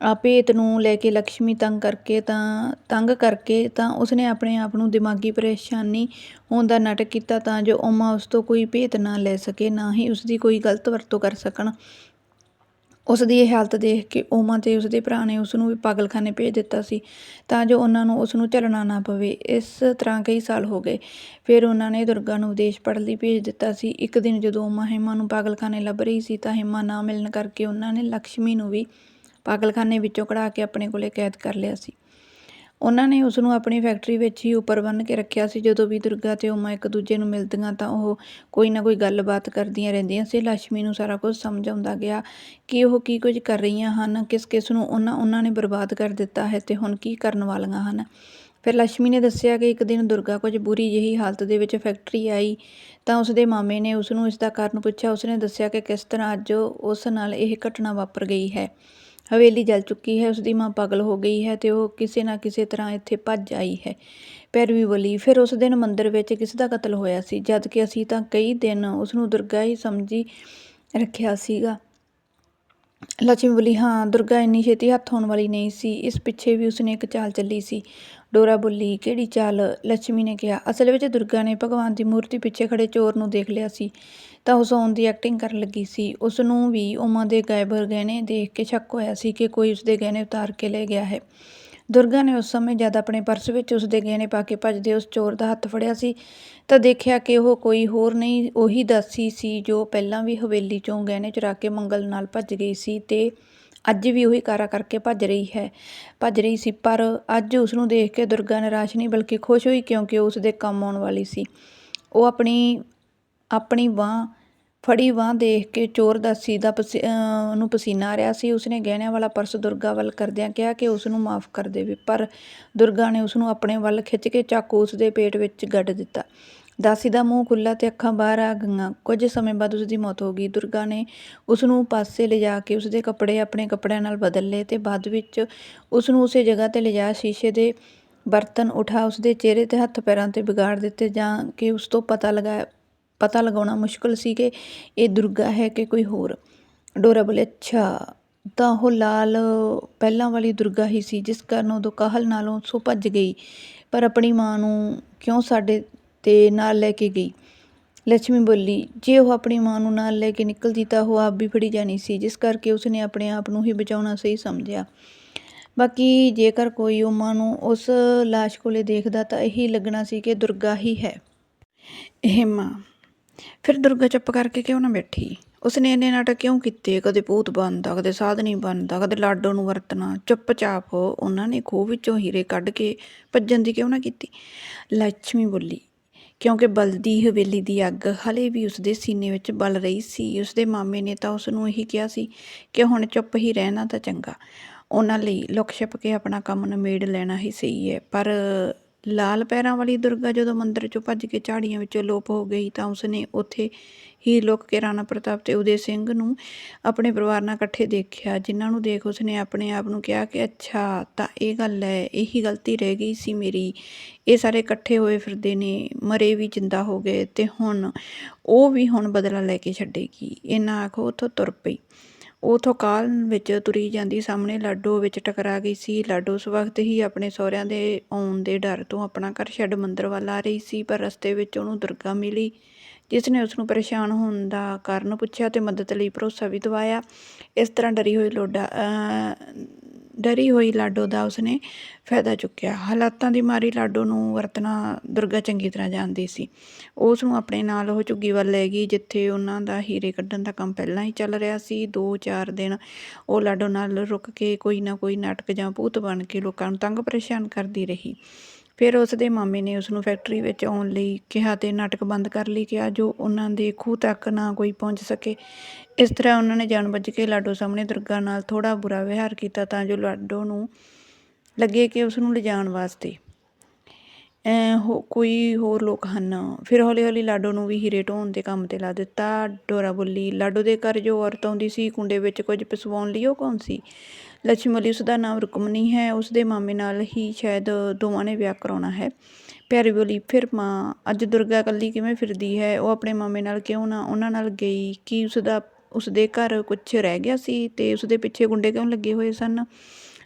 ਆਪੇਤ ਨੂੰ ਲੈ ਕੇ ਲక్ష్ਮੀ ਤੰਗ ਕਰਕੇ ਤਾਂ, ਤੰਗ ਕਰਕੇ ਤਾਂ ਉਸਨੇ ਆਪਣੇ ਆਪ ਨੂੰ ਦਿਮਾਗੀ ਪਰੇਸ਼ਾਨੀ ਹੋਣ ਦਾ ਨਾਟਕ ਕੀਤਾ ਤਾਂ ਜੋ ਉਮਾ ਉਸ ਤੋਂ ਕੋਈ ਭੇਤ ਨਾ ਲੈ ਸਕੇ, ਨਾ ਹੀ ਉਸ ਦੀ ਕੋਈ ਗਲਤ ਵਰਤੋਂ ਕਰ ਸਕਣ। ਉਸ ਦੀ ਇਹ ਹਾਲਤ ਦੇਖ ਕੇ ਓਮਾ ਤੇ ਉਸਦੇ ਭਰਾ ਨੇ ਉਸ ਨੂੰ ਵੀ ਪਾਗਲਖਾਨੇ ਭੇਜ ਦਿੱਤਾ ਸੀ, ਤਾਂ ਜੋ ਉਹਨਾਂ ਨੂੰ ਉਸ ਨੂੰ ਝੱਲਣਾ ਨਾ ਪਵੇ। ਇਸ ਤਰ੍ਹਾਂ ਕਈ ਸਾਲ ਹੋ ਗਏ। ਫਿਰ ਉਹਨਾਂ ਨੇ ਦੁਰਗਾ ਨੂੰ ਵਿਦੇਸ਼ ਪੜ੍ਹਨ ਲਈ ਭੇਜ ਦਿੱਤਾ ਸੀ। ਇੱਕ ਦਿਨ ਜਦੋਂ ਓਮਾ ਹਿਮਾ ਨੂੰ ਪਾਗਲਖਾਨੇ ਲੱਭ ਰਹੀ ਸੀ, ਤਾਂ ਹਿਮਾ ਨਾ ਮਿਲਣ ਕਰਕੇ ਉਹਨਾਂ ਨੇ ਲక్ష్ਮੀ ਨੂੰ ਵੀ ਪਾਗਲਖਾਨੇ ਵਿੱਚੋਂ ਕਢਾ ਕੇ ਆਪਣੇ ਕੋਲੇ ਕੈਦ ਕਰ ਲਿਆ ਸੀ। ਉਹਨਾਂ ਨੇ ਉਸ ਨੂੰ ਆਪਣੀ ਫੈਕਟਰੀ ਵਿੱਚ ਹੀ ਉੱਪਰ ਬੰਨ੍ਹ ਕੇ ਰੱਖਿਆ ਸੀ। ਜਦੋਂ ਵੀ ਦੁਰਗਾ ਤੇ ਉਮਾ ਇੱਕ ਦੂਜੇ ਨੂੰ ਮਿਲਦੀਆਂ ਤਾਂ ਉਹ ਕੋਈ ਨਾ ਕੋਈ ਗੱਲਬਾਤ ਕਰਦੀਆਂ ਰਹਿੰਦੀਆਂ ਸੀ। ਲక్ష్ਮੀ ਨੂੰ ਸਾਰਾ ਕੁਝ ਸਮਝ ਆਉਂਦਾ ਗਿਆ ਕਿ ਉਹ ਕੀ ਕੁਝ ਕਰ ਰਹੀਆਂ ਹਨ, ਕਿਸ ਕਿਸ ਨੂੰ ਉਹਨਾਂ ਉਹਨਾਂ ਨੇ ਬਰਬਾਦ ਕਰ ਦਿੱਤਾ ਹੈ ਤੇ ਹੁਣ ਕੀ ਕਰਨ ਵਾਲੀਆਂ ਹਨ। ਫਿਰ ਲక్ష్ਮੀ ਨੇ ਦੱਸਿਆ ਕਿ ਇੱਕ ਦਿਨ ਦੁਰਗਾ ਕੁਝ ਬੁਰੀ ਜਿਹੀ ਹਾਲਤ ਦੇ ਵਿੱਚ ਫੈਕਟਰੀ ਆਈ ਤਾਂ ਉਸ ਦੇ ਮਾਮੇ ਨੇ ਉਸ ਨੂੰ ਇਸ ਦਾ ਕਾਰਨ ਪੁੱਛਿਆ। ਉਸ ਨੇ ਦੱਸਿਆ ਕਿ ਕਿਸ ਤਰ੍ਹਾਂ ਅੱਜ ਉਸ ਨਾਲ ਇਹ ਘਟਨਾ ਵਾਪਰ ਗਈ ਹੈ। ਹਵੇਲੀ ਜਲ ਚੁੱਕੀ ਹੈ, ਉਸਦੀ ਮਾਂ ਪਾਗਲ ਹੋ ਗਈ ਹੈ ਤੇ ਉਹ ਕਿਸੇ ਨਾ ਕਿਸੇ ਤਰ੍ਹਾਂ ਇੱਥੇ ਭੱਜ ਆਈ ਹੈ। ਪੈਰਵੀ ਬੋਲੀ ਫਿਰ ਉਸ ਦਿਨ ਮੰਦਰ ਵਿੱਚ ਕਿਸੇ ਦਾ ਕਤਲ ਹੋਇਆ ਸੀ? ਜਦ ਕਿ ਅਸੀਂ ਤਾਂ ਕਈ ਦਿਨ ਉਸ ਨੂੰ ਦੁਰਗਾ ਹੀ ਸਮਝੀ ਰੱਖਿਆ ਸੀਗਾ। ਲక్ష్ਮੀ ਬੋਲੀ, ਹਾਂ, ਦੁਰਗਾ ਇੰਨੀ ਛੇਤੀ ਹੱਥ ਹੋਣ ਵਾਲੀ ਨਹੀਂ ਸੀ। ਇਸ ਪਿੱਛੇ ਵੀ ਉਸਨੇ ਇੱਕ ਚਾਲ ਚੱਲੀ ਸੀ। ਡੋਰਾ ਬੋਲੀ, ਕਿਹੜੀ ਚਾਲ? ਲక్ష్ਮੀ ਨੇ ਕਿਹਾ, ਅਸਲ ਵਿੱਚ ਦੁਰਗਾ ਨੇ ਭਗਵਾਨ ਦੀ ਮੂਰਤੀ ਪਿੱਛੇ ਖੜੇ ਚੋਰ ਨੂੰ ਦੇਖ ਲਿਆ ਸੀ। ਤਾਂ ਉਹ ਸੌਣ ਦੀ ਐਕਟਿੰਗ ਕਰਨ ਲੱਗੀ ਸੀ। ਉਸ ਨੂੰ ਵੀ ਉਮਾ ਦੇ ਗਾਇਬ ਗਹਿਣੇ ਦੇਖ ਕੇ ਸ਼ੱਕ ਹੋਇਆ ਸੀ ਕਿ ਕੋਈ ਉਸਦੇ ਗਹਿਣੇ ਉਤਾਰ ਕੇ ਲੈ ਗਿਆ ਹੈ। ਦੁਰਗਾ ਨੇ ਉਸ ਸਮੇਂ ਜਦ ਆਪਣੇ ਪਰਸ ਵਿੱਚ ਉਸਦੇ ਗਹਿਣੇ ਪਾ ਕੇ ਭੱਜਦੇ ਉਸ ਚੋਰ ਦਾ ਹੱਥ ਫੜਿਆ ਸੀ, ਤਾਂ ਦੇਖਿਆ ਕਿ ਉਹ ਕੋਈ ਹੋਰ ਨਹੀਂ, ਉਹੀ ਦਾਸੀ ਸੀ ਜੋ ਪਹਿਲਾਂ ਵੀ ਹਵੇਲੀ ਚੋਂ ਗਹਿਣੇ ਚੁਰਾ ਕੇ ਮੰਗਲ ਨਾਲ ਭੱਜ ਗਈ ਸੀ ਤੇ ਅੱਜ ਵੀ ਉਹੀ ਕਾਰਾ ਕਰਕੇ ਭੱਜ ਰਹੀ ਹੈ। ਭੱਜ ਰਹੀ ਸੀ, ਪਰ ਅੱਜ ਉਸ ਨੂੰ ਦੇਖ ਕੇ ਦੁਰਗਾ ਨਿਰਾਸ਼ ਨਹੀਂ, ਬਲਕਿ ਖੁਸ਼ ਹੋਈ ਕਿਉਂਕਿ ਉਸ ਦੇ ਕੰਮ ਆਉਣ ਵਾਲੀ ਸੀ। ਉਹ ਆਪਣੀ ਆਪਣੀ ਬਾਂਹ, ਫੜੀ ਬਾਹ ਦੇਖ ਕੇ ਚੋਰ ਦਾਸੀ ਦਾ ਪਸੀ ਨੂੰ ਪਸੀਨਾ ਆ ਰਿਹਾ ਸੀ। ਉਸਨੇ ਗਹਿਣਿਆਂ ਵਾਲਾ ਪਰਸ ਦੁਰਗਾ ਵੱਲ ਕਰਦਿਆਂ ਕਿਹਾ ਕਿ ਉਸ ਨੂੰ ਮਾਫ ਕਰ ਦੇਵੇ, ਪਰ ਦੁਰਗਾ ਨੇ ਉਸ ਨੂੰ ਆਪਣੇ ਵੱਲ ਖਿੱਚ ਕੇ ਚਾਕੂ ਉਸ ਦੇ ਪੇਟ ਵਿੱਚ ਗੱਡ ਦਿੱਤਾ। ਦਾਸੀ ਦਾ ਮੂੰਹ ਖੁੱਲ੍ਹਾ ਤੇ ਅੱਖਾਂ ਬਾਹਰ ਆ ਗਈਆਂ। ਕੁਝ ਸਮੇਂ ਬਾਅਦ ਉਸ ਦੀ ਮੌਤ ਹੋ ਗਈ। ਦੁਰਗਾ ਨੇ ਉਸ ਨੂੰ ਪਾਸੇ ਲਿਜਾ ਕੇ ਉਸ ਦੇ ਕੱਪੜੇ ਆਪਣੇ ਕੱਪੜਿਆਂ ਨਾਲ ਬਦਲ ਲਏ ਤੇ ਬਾਅਦ ਵਿੱਚ ਉਸ ਨੂੰ ਉਸੇ ਜਗ੍ਹਾ ਤੇ ਲਿਜਾ, ਸ਼ੀਸ਼ੇ ਦੇ ਬਰਤਨ ਉਠਾ ਉਸ ਦੇ ਚਿਹਰੇ ਤੇ ਹੱਥ ਪੈਰਾਂ ਤੇ ਵਿਗਾੜ ਦਿੱਤੇ ਜਾਂ ਕਿ ਉਸ ਤੋਂ ਪਤਾ ਲਗਾਇਆ ਪਤਾ ਲਗਾਉਣਾ ਮੁਸ਼ਕਲ ਸੀ ਕਿ ਇਹ ਦੁਰਗਾ ਹੈ ਕਿ ਕੋਈ ਹੋਰ। ਡੋਰਾ ਬੋਲੇ, ਅੱਛਾ, ਤਾਂ ਉਹ ਲਾਲ ਪਹਿਲਾਂ ਵਾਲੀ ਦੁਰਗਾ ਹੀ ਸੀ, ਜਿਸ ਕਾਰਨ ਉਦੋਂ ਕਾਹਲ ਨਾਲੋਂ ਸੋ ਭੱਜ ਗਈ, ਪਰ ਆਪਣੀ ਮਾਂ ਨੂੰ ਕਿਉਂ ਸਾਡੇ ਤੇ ਨਾਲ ਲੈ ਕੇ ਗਈ? ਲక్ష్ਮੀ ਬੋਲੀ, ਜੇ ਉਹ ਆਪਣੀ ਮਾਂ ਨੂੰ ਨਾਲ ਲੈ ਕੇ ਨਿਕਲਦੀ ਤਾਂ ਉਹ ਆਪ ਵੀ ਫੜੀ ਜਾਣੀ ਸੀ, ਜਿਸ ਕਰਕੇ ਉਸਨੇ ਆਪਣੇ ਆਪ ਨੂੰ ਹੀ ਬਚਾਉਣਾ ਸਹੀ ਸਮਝਿਆ। ਬਾਕੀ ਜੇਕਰ ਕੋਈ ਉਹ ਮਾਂ ਨੂੰ ਉਸ ਲਾਸ਼ ਕੋਲੇ ਦੇਖਦਾ ਤਾਂ ਇਹੀ ਲੱਗਣਾ ਸੀ ਕਿ ਦੁਰਗਾ ਹੀ ਹੈ। ਇਹ ਮਾਂ ਫਿਰ ਦੁਰਗਾ ਚੁੱਪ ਕਰਕੇ ਕਿਉਂ ਨਾ ਬੈਠੀ? ਉਸਨੇ ਇੰਨੇ ਨਾਟਕ ਕਿਉਂ ਕੀਤੇ? ਕਦੇ ਭੂਤ ਬਣਦਾ, ਕਦੇ ਸਾਧਨੀ ਬਣਦਾ, ਕਦੇ ਲਾਡੋ ਨੂੰ ਵਰਤਣਾ। ਚੁੱਪਚਾਪ ਉਹਨਾਂ ਨੇ ਖੂਹ ਵਿੱਚੋਂ ਹੀਰੇ ਕੱਢ ਕੇ ਭੱਜਣ ਦੀ ਕਿਉਂ ਨਾ ਕੀਤੀ? ਲక్ష్ਮੀ ਬੋਲੀ, ਕਿਉਂਕਿ ਬਲਦੀ ਹਵੇਲੀ ਦੀ ਅੱਗ ਹਲੇ ਵੀ ਉਸਦੇ ਸੀਨੇ ਵਿੱਚ ਬਲ ਰਹੀ ਸੀ। ਉਸਦੇ ਮਾਮੇ ਨੇ ਤਾਂ ਉਸ ਨੂੰ ਇਹੀ ਕਿਹਾ ਸੀ ਕਿ ਹੁਣ ਚੁੱਪ ਹੀ ਰਹਿਣਾ ਤਾਂ ਚੰਗਾ। ਉਹਨਾਂ ਲਈ ਲੁਕ ਛਿਪ ਕੇ ਆਪਣਾ ਕੰਮ ਨਿਮੇੜ ਲੈਣਾ ਹੀ ਸਹੀ ਹੈ, ਪਰ ਲਾਲ ਪੈਰਾਂ ਵਾਲੀ ਦੁਰਗਾ ਜਦੋਂ ਮੰਦਿਰ ਚੋਂ ਭੱਜ ਕੇ ਝਾੜੀਆਂ ਵਿੱਚੋਂ ਲੋਪ ਹੋ ਗਈ ਤਾਂ ਉਸਨੇ ਉੱਥੇ ਹੀ ਲੁਕ ਕੇ ਰਾਣਾ ਪ੍ਰਤਾਪ ਤੇ ਉਦੇ ਸਿੰਘ ਨੂੰ ਆਪਣੇ ਪਰਿਵਾਰ ਨਾਲ ਇਕੱਠੇ ਦੇਖਿਆ, ਜਿਨ੍ਹਾਂ ਨੂੰ ਦੇਖ ਉਸਨੇ ਆਪਣੇ ਆਪ ਨੂੰ ਕਿਹਾ ਕਿ ਅੱਛਾ, ਤਾਂ ਇਹ ਗੱਲ ਹੈ, ਇਹੀ ਗਲਤੀ ਰਹਿ ਗਈ ਸੀ ਮੇਰੀ। ਇਹ ਸਾਰੇ ਇਕੱਠੇ ਹੋਏ ਫਿਰਦੇ ਨੇ, ਮਰੇ ਵੀ ਜਿੰਦਾ ਹੋ ਗਏ ਤੇ ਹੁਣ ਉਹ ਵੀ ਹੁਣ ਬਦਲਾ ਲੈ ਕੇ ਛੱਡੇਗੀ। ਇਹਨਾਂ ਆਖੋ ਉੱਥੋਂ ਤੁਰ ਪਈ। ਉਹ ਕਾਲ ਵਿੱਚ ਤੁਰੀ ਜਾਂਦੀ, ਸਾਹਮਣੇ ਲਾਡੋ ਵਿੱਚ ਟਕਰਾ ਗਈ ਸੀ। ਲਾਡੋ ਉਸ ਵਕਤ ਹੀ ਆਪਣੇ ਸਹੁਰਿਆਂ ਦੇ ਆਉਣ ਦੇ ਡਰ ਤੋਂ ਆਪਣਾ ਘਰ ਛੱਡ ਮੰਦਰ ਵੱਲ ਆ ਰਹੀ ਸੀ, ਪਰ ਰਸਤੇ ਵਿੱਚ ਉਹਨੂੰ ਦੁਰਗਾ ਮਿਲੀ, ਜਿਸ ਨੇ ਉਸ ਨੂੰ ਪਰੇਸ਼ਾਨ ਹੋਣ ਦਾ ਕਾਰਨ ਪੁੱਛਿਆ ਤੇ ਮਦਦ ਲਈ ਭਰੋਸਾ ਵੀ ਦਿਵਾਇਆ। ਇਸ ਤਰ੍ਹਾਂ ਡਰੀ ਹੋਈ ਲੋਡਾ ਡਰੀ ਹੋਈ ਲਾਡੋ ਦਾ ਉਸਨੇ ਫਾਇਦਾ ਚੁੱਕਿਆ। ਹਾਲਾਤਾਂ ਦੀ ਮਾਰੀ ਲਾਡੋ ਨੂੰ ਵਰਤਣਾ ਦੁਰਗਾ ਚੰਗੀ ਤਰ੍ਹਾਂ ਜਾਣਦੀ ਸੀ। ਉਸ ਨੂੰ ਆਪਣੇ ਨਾਲ ਉਹ ਝੁੱਗੀ ਵੱਲ ਲੈ ਗਈ, ਜਿੱਥੇ ਉਹਨਾਂ ਦਾ ਹੀਰੇ ਕੱਢਣ ਦਾ ਕੰਮ ਪਹਿਲਾਂ ਹੀ ਚੱਲ ਰਿਹਾ ਸੀ। ਦੋ ਚਾਰ ਦਿਨ ਉਹ ਲਾਡੋ ਨਾਲ ਰੁਕ ਕੇ ਕੋਈ ਨਾ ਕੋਈ ਨਾਟਕ ਜਾਂ ਭੂਤ ਬਣ ਕੇ ਲੋਕਾਂ ਨੂੰ ਤੰਗ ਪਰੇਸ਼ਾਨ ਕਰਦੀ ਰਹੀ। ਫਿਰ ਉਸ ਦੇ ਮਾਮੇ ਨੇ ਉਸ ਨੂੰ ਫੈਕਟਰੀ ਵਿੱਚ ਆਉਣ ਲਈ ਕਿਹਾ ਅਤੇ ਨਾਟਕ ਬੰਦ ਕਰਨ ਲਈ, ਕਿਹਾ ਜੋ ਉਹਨਾਂ ਦੇ ਖੂਹ ਤੱਕ ਨਾ ਕੋਈ ਪਹੁੰਚ ਸਕੇ। ਇਸ ਤਰ੍ਹਾਂ ਉਹਨਾਂ ਨੇ ਜਾਣਬੁੱਝ ਕੇ ਲਾਡੋ ਸਾਹਮਣੇ ਦੁਰਗਾ ਨਾਲ ਥੋੜਾ ਬੁਰਾ ਵਿਹਾਰ ਕੀਤਾ ਤਾਂ ਜੋ ਲਾਡੋ ਨੂੰ ਲੱਗੇ ਕਿ ਉਸ ਨੂੰ ਲਿਜਾਣ ਵਾਸਤੇ। ਹੋ, ਕੋਈ ਹੋਰ ਲੋਕ ਹਨ। ਫਿਰ ਹੌਲੀ ਹੌਲੀ ਲਾਡੋ ਨੂੰ ਵੀ ਹੀਰੇ ਢੋਣ ਦੇ ਕੰਮ ਤੇ ਲਾ ਦਿੱਤਾ। ਡੋਰਾ ਬੁੱਲੀ, ਲਾਡੋ ਦੇ ਘਰ ਜੋ ਔਰਤ ਆਉਂਦੀ ਸੀ, ਕੁੰਡੇ ਵਿੱਚ ਕੁਝ ਪਸਵਾਉਣ ਲਈ ਉਹ ਕੌਣ ਸੀ? ਲక్ష్ਮੀ ਬੋਲੀ ਉਸ ਦਾ ਨਾਮ ਰੁਕਮਣੀ ਹੈ। ਉਸ ਦੇ ਮਾਮੇ ਨਾਲ ਹੀ ਸ਼ਾਇਦ ਦੋਵਾਂ ਨੇ ਵਿਆਹ ਕਰਾਉਣਾ ਹੈ। ਪਿਆਰੀ ਬੋਲੀ, ਫਿਰ ਮਾਂ, ਅੱਜ ਦੁਰਗਾ ਇਕੱਲੀ ਕਿਵੇਂ ਫਿਰਦੀ ਹੈ? ਉਹ ਆਪਣੇ ਮਾਮੇ ਨਾਲ ਕਿਉਂ ਨਾ ਉਹਨਾਂ ਨਾਲ ਗਈ? ਕੀ ਉਸ ਦਾ ਉਸ ਦੇ ਘਰ ਕੁਝ ਰਹਿ ਗਿਆ ਸੀ? ਤੇ ਉਸ ਦੇ ਪਿੱਛੇ ਗੁੰਡੇ ਕਿਉਂ ਲੱਗੇ ਹੋਏ ਸਨ?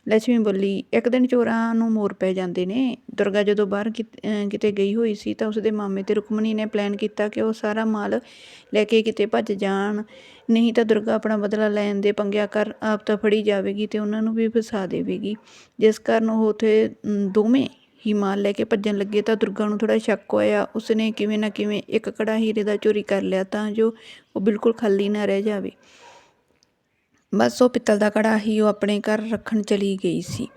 ਲక్ష్ਮੀ ਬੋਲੀ, ਇੱਕ ਦਿਨ ਚੋਰਾਂ ਨੂੰ ਮੋਰ ਪੈ ਜਾਂਦੇ ਨੇ। ਦੁਰਗਾ ਜਦੋਂ ਬਾਹਰ ਕਿਤ- ਕਿਤੇ ਗਈ ਹੋਈ ਸੀ ਤਾਂ ਉਸਦੇ ਮਾਮੇ ਤੇ ਰੁਕਮਣੀ ਨੇ ਪਲਾਨ ਕੀਤਾ ਕਿ ਉਹ ਸਾਰਾ ਮਾਲ ਲੈ ਕੇ ਕਿਤੇ ਭੱਜ ਜਾਣ। ਨਹੀਂ ਤਾਂ ਦੁਰਗਾ ਆਪਣਾ ਬਦਲਾ ਲੈਣ ਦੇ ਪੰਗਿਆ ਕਰ ਆਪ ਤਾਂ ਫੜੀ ਜਾਵੇਗੀ ਤੇ ਉਹਨਾਂ ਨੂੰ ਵੀ ਫਸਾ ਦੇਵੇਗੀ। ਜਿਸ ਕਾਰਨ ਉਹ ਉੱਥੇ ਦੋਵੇਂ ਹੀ ਮਾਲ ਲੈ ਕੇ ਭੱਜਣ ਲੱਗੇ ਤਾਂ ਦੁਰਗਾ ਨੂੰ ਥੋੜਾ ਸ਼ੱਕ ਹੋਇਆ। ਉਸਨੇ ਕਿਵੇਂ ਨਾ ਕਿਵੇਂ ਇੱਕ ਕੜਾ ਹੀਰੇ ਦਾ ਚੋਰੀ ਕਰ ਲਿਆ ਤਾਂ ਜੋ ਉਹ ਬਿਲਕੁਲ ਖਾਲੀ ਨਾ ਰਹਿ ਜਾਵੇ। ਬਸ ਉਹ ਪਿੱਤਲ ਦਾ ਕੜਾ ਹੀ ਉਹ ਆਪਣੇ ਘਰ ਰੱਖਣ ਚਲੀ ਗਈ ਸੀ।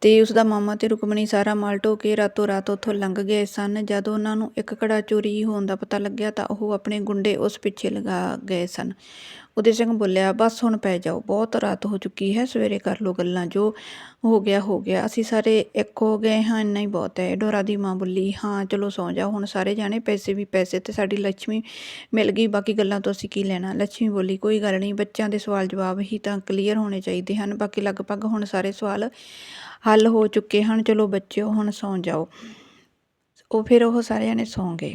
ਤੇ ਉਸ ਦਾ ਮਾਮਾ ਤੇ ਰੁਕਮਣੀ ਸਾਰਾ ਮਾਲ ਢੋ ਕੇ ਰਾਤੋਂ ਰਾਤ ਉੱਥੋਂ ਲੰਘ ਗਏ ਸਨ। ਜਦੋਂ ਉਹਨਾਂ ਨੂੰ ਇੱਕ ਕੜਾ ਚੋਰੀ ਹੋਣ ਦਾ ਪਤਾ ਲੱਗਿਆ ਤਾਂ ਉਹ ਆਪਣੇ ਗੁੰਡੇ ਉਸ ਪਿੱਛੇ ਲਗਾ ਗਏ ਸਨ। ਉਦੈ ਸਿੰਘ ਬੋਲਿਆ, ਬਸ ਹੁਣ ਪੈ ਜਾਓ, ਬਹੁਤ ਰਾਤ ਹੋ ਚੁੱਕੀ ਹੈ, ਸਵੇਰੇ ਕਰ ਲੋ ਗੱਲਾਂ, ਜੋ ਹੋ ਗਿਆ ਹੋ ਗਿਆ। ਅਸੀਂ ਸਾਰੇ ਇੱਕ ਹੋ ਗਏ, ਹਾਂ, ਇੰਨਾ ਹੀ ਬਹੁਤ ਹੈ। ਡੋਰਾ ਦੀ ਮਾਂ ਬੋਲੀ, ਹਾਂ, ਚਲੋ ਸੌ ਜਾ, ਹੁਣ ਸਾਰੇ ਜਾਣੇ ਪੈਸੇ ਵੀ ਪੈਸੇ ਤੇ ਸਾਡੀ ਲక్ష్ਮੀ ਮਿਲ ਗਈ, ਬਾਕੀ ਗੱਲਾਂ ਤੋਂ ਅਸੀਂ ਕੀ ਲੈਣਾ? ਲక్ష్ਮੀ ਬੋਲੀ, ਕੋਈ ਗੱਲ ਨਹੀਂ, ਬੱਚਿਆਂ ਦੇ ਸਵਾਲ ਜਵਾਬ ਹੀ ਤਾਂ ਕਲੀਅਰ ਹੋਣੇ ਚਾਹੀਦੇ ਹਨ, ਬਾਕੀ ਲਗਭਗ ਹੁਣ ਸਾਰੇ ਸਵਾਲ ਹੱਲ ਹੋ ਚੁੱਕੇ ਹਨ। ਚਲੋ ਬੱਚਿਓ, ਹੁਣ ਸੌ ਜਾਓ। ਉਹ ਫਿਰ ਉਹ ਸਾਰੇ ਜਾਣੇ ਸੌਂ ਗਏ।